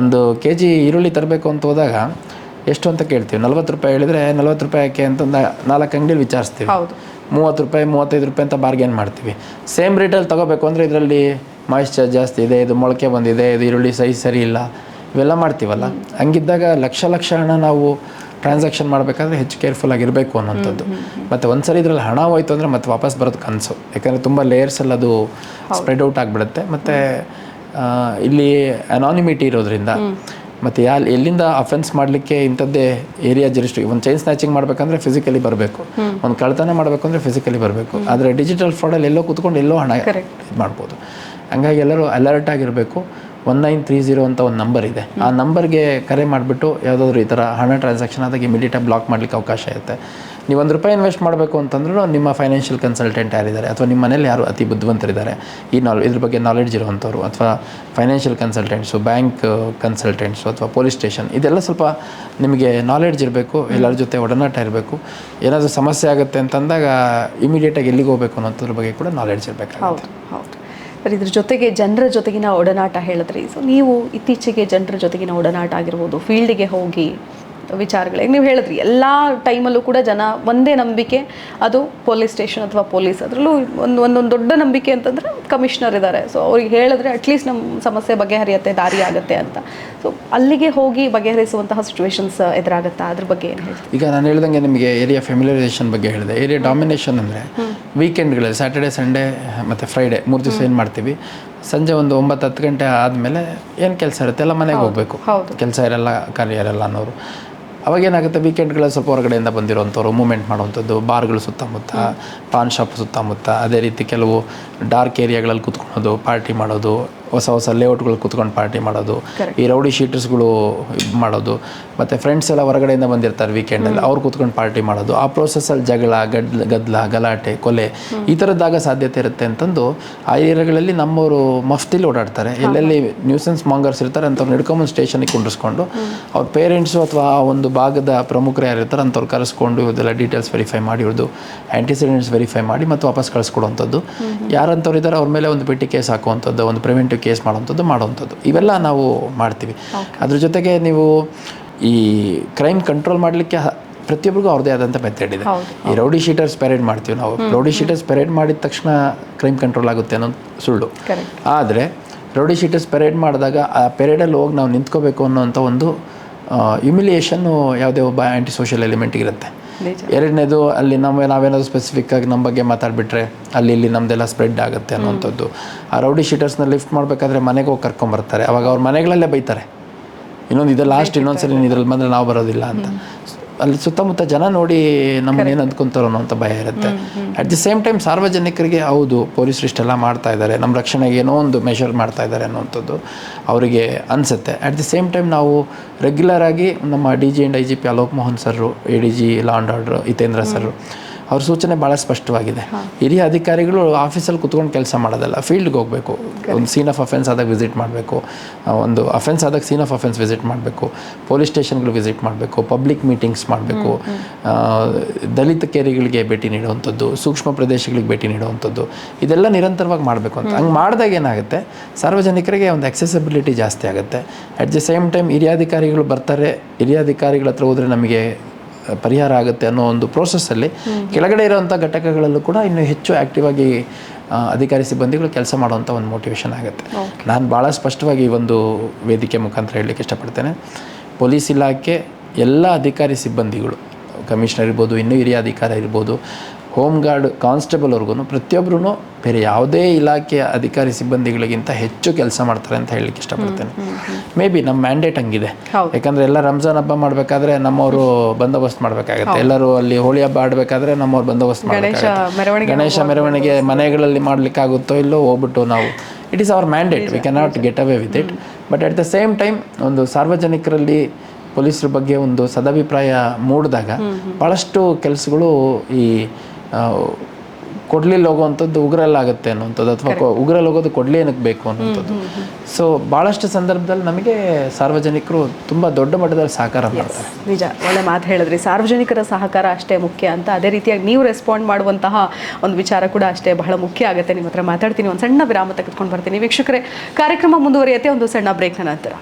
ಒಂದು ಕೆ ಜಿ ಈರುಳ್ಳಿ ತರಬೇಕು ಅಂತ ಹೋದಾಗ ಎಷ್ಟು ಅಂತ ಕೇಳ್ತೀವಿ. ನಲ್ವತ್ತು ರೂಪಾಯಿ ಹೇಳಿದ್ರೆ ನಲ್ವತ್ತು ರೂಪಾಯಿ ಯಾಕೆ ಅಂತಂದ ನಾಲ್ಕು ಅಂಗಡಿಲಿ ವಿಚಾರಿಸ್ತೀವಿ. ಹೌದು. ಮೂವತ್ತು ರೂಪಾಯಿ ಮೂವತ್ತೈದು ರೂಪಾಯಿ ಅಂತ ಬಾರ್ಗೇನ್ ಮಾಡ್ತೀವಿ. ಸೇಮ್ ರೇಟಲ್ಲಿ ತಗೋಬೇಕು ಅಂದರೆ ಇದರಲ್ಲಿ ಮಾಯಿಶ್ಚರ್ ಜಾಸ್ತಿ ಇದೆ ಇದು ಮೊಳಕೆ ಬಂದಿದೆ ಇದು ಈರುಳ್ಳಿ ಸೈಜ್ ಸರಿ ಇಲ್ಲ. ಇವೆಲ್ಲ ಮಾಡ್ತೀವಲ್ಲ? ಹಂಗಿದ್ದಾಗ ಲಕ್ಷ ಲಕ್ಷ ಹಣ ನಾವು ಟ್ರಾನ್ಸಾಕ್ಷನ್ ಮಾಡಬೇಕಾದ್ರೆ ಹೆಚ್ಚು ಕೇರ್ಫುಲ್ ಆಗಿರಬೇಕು ಅನ್ನೋಂಥದ್ದು. ಮತ್ತು ಒಂದ್ಸರಿ ಇದರಲ್ಲಿ ಹಣ ಹೋಯ್ತು ಅಂದರೆ ಮತ್ತೆ ವಾಪಸ್ ಬರೋದು ಕನಸು. ಯಾಕಂದರೆ ತುಂಬ ಲೇಯರ್ಸಲ್ಲಿ ಅದು ಸ್ಪ್ರೆಡ್ ಔಟ್ ಆಗಿಬಿಡುತ್ತೆ. ಮತ್ತು ಇಲ್ಲಿ ಅನಾನಿಮಿಟಿ ಇರೋದ್ರಿಂದ ಮತ್ತು ಯಾ ಎಲ್ಲಿಂದ ಅಫೆನ್ಸ್ ಮಾಡಲಿಕ್ಕೆ ಇಂಥದ್ದೇ ಏರಿಯಾ ಜರಿಸ್ಟ್ರಿ ಒಂದು ಚೈನ್ ಸ್ನ್ಯಾಚಿಂಗ್ ಮಾಡಬೇಕಂದ್ರೆ ಫಿಸಿಕಲಿ ಬರಬೇಕು. ಒಂದು ಕಳ್ತನ ಮಾಡಬೇಕು ಅಂದರೆ ಫಿಸಿಕಲಿ ಬರಬೇಕು ಆದರೆ ಡಿಜಿಟಲ್ ಫ್ರಾಡಲ್ಲಿ ಎಲ್ಲೋ ಕೂತ್ಕೊಂಡು ಎಲ್ಲೋ ಹಣ ಇದು ಮಾಡ್ಬೋದು. ಹಂಗಾಗಿ ಎಲ್ಲರೂ ಅಲರ್ಟ್ ಆಗಿರಬೇಕು. ಒನ್ ನೈನ್ ತ್ರೀ ಜೀರೋ ಅಂತ ಒಂದು ನಂಬರ್ ಇದೆ. ಆ ನಂಬರ್ಗೆ ಕರೆ ಮಾಡಿಬಿಟ್ಟು ಯಾವುದಾದ್ರೂ ಈ ಥರ ಹಣ ಟ್ರಾನ್ಸಾಕ್ಷನ್ ಆದಾಗ ಇಮಿಡಿಯೇಟಾಗಿ ಬ್ಲಾಕ್ ಮಾಡಲಿಕ್ಕೆ ಅವಕಾಶ ಇರುತ್ತೆ. ನೀವು ಒಂದು ರೂಪಾಯಿ ಇನ್ವೆಸ್ಟ್ ಮಾಡಬೇಕು ಅಂತಂದ್ರೂ ನಿಮ್ಮ ಫೈನಾನ್ಷಿಯಲ್ ಕನ್ಸಲ್ಟೆಂಟ್ ಯಾರಿದ್ದಾರೆ? ಅಥವಾ ನಿಮ್ಮ ಮನೇಲಿ ಯಾರು ಅತಿ ಬುದ್ಧಿವಂತರಿದ್ದಾರೆ? ಈ ನಾಲ್ ಇದ್ರ ಬಗ್ಗೆ ನಾಲೆಡ್ಜ್ ಇರುವಂಥವ್ರು ಅಥವಾ ಫೈನಾನ್ಷಿಯಲ್ ಕನ್ಸಲ್ಟೆಂಟ್ಸು ಬ್ಯಾಂಕ್ ಕನ್ಸಲ್ಟೆಂಟ್ಸು ಅಥವಾ ಪೊಲೀಸ್ ಸ್ಟೇಷನ್ ಇದೆಲ್ಲ ಸ್ವಲ್ಪ ನಿಮಗೆ ನಾಲೆಡ್ಜ್ ಇರಬೇಕು, ಎಲ್ಲರ ಜೊತೆ ಒಡನಾಟ ಇರಬೇಕು. ಏನಾದರೂ ಸಮಸ್ಯೆ ಆಗುತ್ತೆ ಅಂತಂದಾಗ ಇಮಿಡಿಯೇಟಾಗಿ ಎಲ್ಲಿಗೆ ಹೋಗಬೇಕು ಅನ್ನೋದ್ರ ಬಗ್ಗೆ ಕೂಡ ನಾಲೆಡ್ಜ್ ಹೌದು ಹೌದು. ಸರ್, ಇದ್ರ ಜೊತೆಗೆ ಜನರ ಜೊತೆಗಿನ ಒಡನಾಟ ಹೇಳಿದ್ರಿ. ಸೊ ನೀವು ಇತ್ತೀಚೆಗೆ ಜನರ ಜೊತೆಗಿನ ಒಡನಾಟ ಆಗಿರ್ಬೋದು ಫೀಲ್ಡಿಗೆ ಹೋಗಿ ವಿಚಾರಗಳಿಗೆ ನೀವು ಹೇಳಿದ್ರಿ ಎಲ್ಲ ಟೈಮಲ್ಲೂ ಕೂಡ ಜನ ಒಂದೇ ನಂಬಿಕೆ ಅದು ಪೊಲೀಸ್ ಸ್ಟೇಷನ್ ಅಥವಾ ಪೊಲೀಸ್ ಅದರಲ್ಲೂ ಒಂದು ಒಂದೊಂದು ದೊಡ್ಡ ನಂಬಿಕೆ ಅಂತಂದರೆ ಕಮಿಷನರ್ ಇದ್ದಾರೆ ಸೊ ಅವ್ರಿಗೆ ಹೇಳಿದ್ರೆ ಅಟ್ಲೀಸ್ಟ್ ನಮ್ಮ ಸಮಸ್ಯೆ ಬಗೆಹರಿಯತ್ತೆ ದಾರಿ ಆಗುತ್ತೆ ಅಂತ. ಸೊ ಅಲ್ಲಿಗೆ ಹೋಗಿ ಬಗೆಹರಿಸುವಂತಹ ಸಿಚುವೇಶನ್ಸ್ ಎದುರಾಗುತ್ತಾ? ಅದ್ರ ಬಗ್ಗೆ ಏನು ಹೇಳ್ತೀವಿ ಈಗ ನಾನು ಹೇಳ್ದಂಗೆ ನಿಮಗೆ ಏರಿಯಾ ಫೆಮಿಲೈಸೇಷನ್ ಬಗ್ಗೆ ಹೇಳಿದೆ. ಏರಿಯಾ ಡಾಮಿನೇಷನ್ ಅಂದರೆ ವೀಕೆಂಡ್ಗಳಲ್ಲಿ ಸ್ಯಾಟರ್ಡೆ ಸಂಡೇ ಮತ್ತು ಫ್ರೈಡೇ ಮೂರು ದಿವಸ ಏನು ಮಾಡ್ತೀವಿ? ಸಂಜೆ ಒಂದು ಒಂಬತ್ತು ಹತ್ತು ಗಂಟೆ ಆದಮೇಲೆ ಏನು ಕೆಲಸ ಇರುತ್ತೆ? ಎಲ್ಲ ಮನೆಗೆ ಹೋಗಬೇಕು. ಹೌದು. ಕೆಲಸ ಇರಲ್ಲ ಕಾರ್ಯ ಇರಲ್ಲ ಅನ್ನೋರು. ಅವಾಗ ಏನಾಗುತ್ತೆ ವೀಕೆಂಡ್ಗಳಲ್ಲಿ ಸ್ವಲ್ಪ ಹೊರಗಡೆಯಿಂದ ಬಂದಿರೋವಂಥವ್ರು ಮೂಮೆಂಟ್ ಮಾಡುವಂಥದ್ದು, ಬಾರ್ಗಳು ಸುತ್ತಮುತ್ತ ಪಾನ್ ಶಾಪ್ ಸುತ್ತಮುತ್ತ, ಅದೇ ರೀತಿ ಕೆಲವು ಡಾರ್ಕ್ ಏರಿಯಾಗಳಲ್ಲಿ ಕೂತ್ಕೊಳ್ಳೋದು ಪಾರ್ಟಿ ಮಾಡೋದು ಹೊಸ ಹೊಸ ಲೇಔಟ್ಗಳು ಕುತ್ಕೊಂಡು ಪಾರ್ಟಿ ಮಾಡೋದು ಈ ರೌಡಿ ಶೀಟರ್ಸ್ಗಳು ಮಾಡೋದು ಮತ್ತು ಫ್ರೆಂಡ್ಸ್ ಎಲ್ಲ ಹೊರಗಡೆಯಿಂದ ಬಂದಿರ್ತಾರೆ ವೀಕೆಂಡಲ್ಲಿ ಅವ್ರು ಕೂತ್ಕೊಂಡು ಪಾರ್ಟಿ ಮಾಡೋದು ಆ ಪ್ರೋಸೆಸ್ಸಲ್ಲಿ ಜಗಳ ಗದ್ಲ ಗದ್ದಲ ಗಲಾಟೆ ಕೊಲೆ ಈ ಥರದ್ದಾಗ ಸಾಧ್ಯತೆ ಇರುತ್ತೆ ಅಂತಂದು ಆ ಏರಿಯಾಗಳಲ್ಲಿ ನಮ್ಮವರು ಮಫ್ತಿಲಿ ಓಡಾಡ್ತಾರೆ. ಎಲ್ಲೆಲ್ಲಿ ನ್ಯೂಸೆನ್ಸ್ ಮಾಂಗರ್ಸ್ ಇರ್ತಾರೆ ಅಂಥವ್ರು ಹಿಡ್ಕೊಂಬಂದು ಸ್ಟೇಷನಿಗೆ ಕುಂಡಿಸ್ಕೊಂಡು ಅವ್ರ ಪೇರೆಂಟ್ಸು ಅಥವಾ ಆ ಒಂದು ಭಾಗದ ಪ್ರಮುಖರು ಯಾರಿರ್ತಾರೆ ಅಂಥವ್ರು ಕರೆಸ್ಕೊಂಡು ಇದೆಲ್ಲ ಡೀಟೇಲ್ಸ್ ವೆರಿಫೈ ಮಾಡಿ ಇವ್ರದ್ದು ಆ್ಯಂಟಿಸಿಡೆಂಟ್ಸ್ ವೆರಿಫೈ ಮಾಡಿ ಮತ್ತು ವಾಪಸ್ ಕಳಿಸ್ಕೊಡುವಂಥದ್ದು. ಯಾರಂಥವ್ರು ಇದ್ದಾರೆ ಅವ್ರ ಮೇಲೆ ಒಂದು ಪೆಟ್ಟಿ ಕೇಸ್ ಹಾಕುವಂಥದ್ದು ಒಂದು ಪ್ರಿವೆಂಟಿವ್ ಕೇಸ್ ಮಾಡುವಂಥದ್ದು ಮಾಡುವಂಥದ್ದು. ಇವೆಲ್ಲ ನಾವು ಮಾಡ್ತೀವಿ. ಅದ್ರ ಜೊತೆಗೆ ನೀವು ಈ ಕ್ರೈಮ್ ಕಂಟ್ರೋಲ್ ಮಾಡಲಿಕ್ಕೆ ಪ್ರತಿಯೊಬ್ಬರಿಗೂ ಅವ್ರದೇ ಆದಂಥ ಮೆಥಡ್ ಇದೆ. ಈ ರೌಡಿ ಶೀಟರ್ಸ್ ಪೆರೇಡ್ ಮಾಡ್ತೀವಿ ನಾವು. ರೌಡಿ ಶೀಟರ್ಸ್ ಪೆರೇಡ್ ಮಾಡಿದ ತಕ್ಷಣ ಕ್ರೈಮ್ ಕಂಟ್ರೋಲ್ ಆಗುತ್ತೆ ಅನ್ನೋದು ಸುಳ್ಳು. ಆದರೆ ರೌಡಿ ಶೀಟರ್ಸ್ ಪೆರೇಡ್ ಮಾಡಿದಾಗ ಆ ಪೆರೇಡಲ್ಲಿ ಹೋಗಿ ನಾವು ನಿಂತ್ಕೋಬೇಕು ಅನ್ನೋಂಥ ಒಂದು ಇಮಿಲಿಯೇಷನ್ನು ಯಾವುದೇ ಒಬ್ಬ ಆ್ಯಂಟಿ ಸೋಷಿಯಲ್ ಎಲಿಮೆಂಟ್ ಇರುತ್ತೆ. ಎರಡನೇದು ಅಲ್ಲಿ ನಮ್ಮ ನಾವೇನಾದರೂ ಸ್ಪೆಸಿಫಿಕ್ ಆಗಿ ನಮ್ಮ ಬಗ್ಗೆ ಮಾತಾಡಿಬಿಟ್ರೆ ಅಲ್ಲಿ ಇಲ್ಲಿ ನಮ್ದೆಲ್ಲ ಸ್ಪ್ರೆಡ್ ಆಗುತ್ತೆ ಅನ್ನೋಂಥದ್ದು ಆ ರೌಡಿ ಶೀಟರ್ಸ್ನ ಲಿಫ್ಟ್ ಮಾಡಬೇಕಾದ್ರೆ ಮನೆಗೆ ಹೋಗಿ ಕರ್ಕೊಂಬರ್ತಾರೆ ಅವಾಗ ಅವ್ರ ಮನೆಗಳಲ್ಲೇ ಬೈತಾರೆ. ಇನ್ನೊಂದು ಇದೆ ಲಾಸ್ಟ್ ಇನ್ನೊಂದ್ಸರಿ ನೀನು ಇದ್ರಲ್ಲಿ ಬಂದರೆ ನಾವು ಬರೋದಿಲ್ಲ ಅಂತ. ಅಲ್ಲಿ ಸುತ್ತಮುತ್ತ ಜನ ನೋಡಿ ನಮ್ಮನ್ನ ಏನು ಅಂದ್ಕೊಂತಾರೋ ಅನ್ನೋ ಅಂತ ಭಯ ಇರುತ್ತೆ. ಅಟ್ ದಿ ಸೇಮ್ ಟೈಮ್ ಸಾರ್ವಜನಿಕರಿಗೆ ಹೌದು ಪೊಲೀಸರು ಇಷ್ಟೆಲ್ಲ ಮಾಡ್ತಾ ಇದ್ದಾರೆ ನಮ್ಮ ರಕ್ಷಣೆಗೆ ಏನೋ ಒಂದು ಮೆಷರ್ ಮಾಡ್ತಾ ಇದ್ದಾರೆ ಅನ್ನೋಂಥದ್ದು ಅವರಿಗೆ ಅನಿಸುತ್ತೆ. ಅಟ್ ದಿ ಸೇಮ್ ಟೈಮ್ ನಾವು ರೆಗ್ಯುಲರ್ ಆಗಿ ನಮ್ಮ D G and I G P Alok Mohan sir A D G law and order Hitendra sir ಅವ್ರ ಸೂಚನೆ ಭಾಳ ಸ್ಪಷ್ಟವಾಗಿದೆ. ಹಿರಿಯ ಅಧಿಕಾರಿಗಳು ಆಫೀಸಲ್ಲಿ ಕುತ್ಕೊಂಡು ಕೆಲಸ ಮಾಡೋದಲ್ಲ ಫೀಲ್ಡ್ಗೆ ಹೋಗಬೇಕು. ಒಂದು ಸೀನ್ ಆಫ್ ಅಫೆನ್ಸ್ ಆದಾಗ ವಿಸಿಟ್ ಮಾಡಬೇಕು. ಒಂದು ಅಫೆನ್ಸ್ ಆದಾಗ ಸೀನ್ ಆಫ್ ಅಫೆನ್ಸ್ ವಿಸಿಟ್ ಮಾಡಬೇಕು. ಪೊಲೀಸ್ ಸ್ಟೇಷನ್ಗಳು ವಿಸಿಟ್ ಮಾಡಬೇಕು. ಪಬ್ಲಿಕ್ ಮೀಟಿಂಗ್ಸ್ ಮಾಡಬೇಕು. ದಲಿತ ಕೇರಿಗಳಿಗೆ ಭೇಟಿ ನೀಡುವಂಥದ್ದು ಸೂಕ್ಷ್ಮ ಪ್ರದೇಶಗಳಿಗೆ ಭೇಟಿ ನೀಡುವಂಥದ್ದು ಇದೆಲ್ಲ ನಿರಂತರವಾಗಿ ಮಾಡಬೇಕು ಅಂತ. ಹಂಗೆ ಮಾಡಿದಾಗ ಏನಾಗುತ್ತೆ? ಸಾರ್ವಜನಿಕರಿಗೆ ಒಂದು ಅಕ್ಸೆಸಿಬಿಲಿಟಿ ಜಾಸ್ತಿ ಆಗುತ್ತೆ. ಅಟ್ ದಿ ಸೇಮ್ ಟೈಮ್ ಹಿರಿಯಾಧಿಕಾರಿಗಳು ಬರ್ತಾರೆ. ಹಿರಿಯಾಧಿಕಾರಿಗಳ ಹತ್ರ ಹೋದರೆ ನಮಗೆ ಪರಿಹಾರ ಆಗುತ್ತೆ ಅನ್ನೋ ಒಂದು ಪ್ರೋಸೆಸ್ಸಲ್ಲಿ ಕೆಳಗಡೆ ಇರೋವಂಥ ಘಟಕಗಳಲ್ಲೂ ಕೂಡ ಇನ್ನೂ ಹೆಚ್ಚು ಆ್ಯಕ್ಟಿವ್ ಆಗಿ ಅಧಿಕಾರಿ ಸಿಬ್ಬಂದಿಗಳು ಕೆಲಸ ಮಾಡುವಂಥ ಒಂದು ಮೋಟಿವೇಶನ್ ಆಗುತ್ತೆ. ನಾನು ಭಾಳ ಸ್ಪಷ್ಟವಾಗಿ ಈ ಒಂದು ವೇದಿಕೆ ಮುಖಾಂತರ ಹೇಳಲಿಕ್ಕೆ ಇಷ್ಟಪಡ್ತೇನೆ. ಪೊಲೀಸ್ ಇಲಾಖೆ ಎಲ್ಲ ಅಧಿಕಾರಿ ಸಿಬ್ಬಂದಿಗಳು ಕಮಿಷನರ್ ಇರ್ಬೋದು ಇನ್ನೂ ಹಿರಿಯ ಅಧಿಕಾರಿ ಇರ್ಬೋದು ಹೋಮ್ ಗಾರ್ಡ್ ಕಾನ್ಸ್ಟೇಬಲ್ವರೆಗೂ ಪ್ರತಿಯೊಬ್ಬರೂ ಬೇರೆ ಯಾವುದೇ ಇಲಾಖೆಯ ಅಧಿಕಾರಿ ಸಿಬ್ಬಂದಿಗಳಿಗಿಂತ ಹೆಚ್ಚು ಕೆಲಸ ಮಾಡ್ತಾರೆ ಅಂತ ಹೇಳಲಿಕ್ಕೆ ಇಷ್ಟಪಡ್ತೇನೆ. ಮೇ ಬಿ ನಮ್ಮ ಮ್ಯಾಂಡೇಟ್ ಹಂಗಿದೆ. ಯಾಕಂದರೆ ಎಲ್ಲ ರಂಜಾನ್ ಹಬ್ಬ ಮಾಡಬೇಕಾದ್ರೆ ನಮ್ಮವರು ಬಂದೋಬಸ್ತ್ ಮಾಡಬೇಕಾಗುತ್ತೆ. ಎಲ್ಲರೂ ಅಲ್ಲಿ ಹೋಳಿ ಹಬ್ಬ ಆಡಬೇಕಾದ್ರೆ ನಮ್ಮವ್ರು ಬಂದೋಬಸ್ತ್ ಗಣೇಶ ಮೆರವಣಿಗೆ ಗಣೇಶ ಮೆರವಣಿಗೆ ಮನೆಗಳಲ್ಲಿ ಮಾಡ್ಲಿಕ್ಕಾಗುತ್ತೋ ಇಲ್ಲೋ ಹೋಗ್ಬಿಟ್ಟು ನಾವು it is our mandate we not get away with it but at the same time ಒಂದು ಸಾರ್ವಜನಿಕರಲ್ಲಿ ಪೊಲೀಸರ ಬಗ್ಗೆ ಒಂದು ಸದಾಭಿಪ್ರಾಯ ಮೂಡಿದಾಗ ಭಾಳಷ್ಟು ಕೆಲಸಗಳು ಈ ಕೊಡ್ಲಿಲ್ಲಿ ಹೋಗುವಂಥದ್ದು ಉಗ್ರಲ್ಲಾಗುತ್ತೆ ಅನ್ನುವಂಥದ್ದು ಅಥವಾ ಉಗ್ರಲ್ಲಿ ಹೋಗೋದು ಕೊಡ್ಲಿ ಏನಕ್ಕೆ ಬೇಕು ಅನ್ನುವಂಥದ್ದು. ಸೊ ಭಾಳಷ್ಟು ಸಂದರ್ಭದಲ್ಲಿ ನಮಗೆ ಸಾರ್ವಜನಿಕರು ತುಂಬ ದೊಡ್ಡ ಮಟ್ಟದಲ್ಲಿ ಸಹಕಾರ ಮಾಡ್ತಾರೆ. ನಿಜ. ಒಳ್ಳೆ ಮಾತು ಹೇಳಿದ್ರಿ. ಸಾರ್ವಜನಿಕರ ಸಹಕಾರ ಅಷ್ಟೇ ಮುಖ್ಯ ಅಂತ. ಅದೇ ರೀತಿಯಾಗಿ ನೀವು ರೆಸ್ಪಾಂಡ್ ಮಾಡುವಂತಹ ಒಂದು ವಿಚಾರ ಕೂಡ ಅಷ್ಟೇ ಬಹಳ ಮುಖ್ಯ ಆಗುತ್ತೆ. ನಿಮ್ಮ ಹತ್ರ ಮಾತಾಡ್ತೀನಿ. ಒಂದು ಸಣ್ಣ ವಿರಾಮ ತೆಗೆದುಕೊಂಡು ಬರ್ತೀನಿ. ವೀಕ್ಷಕರೇ ಕಾರ್ಯಕ್ರಮ ಮುಂದುವರಿಯುತ್ತೆ. ಒಂದು ಸಣ್ಣ ಬ್ರೇಕ್ನ ನಂತರ.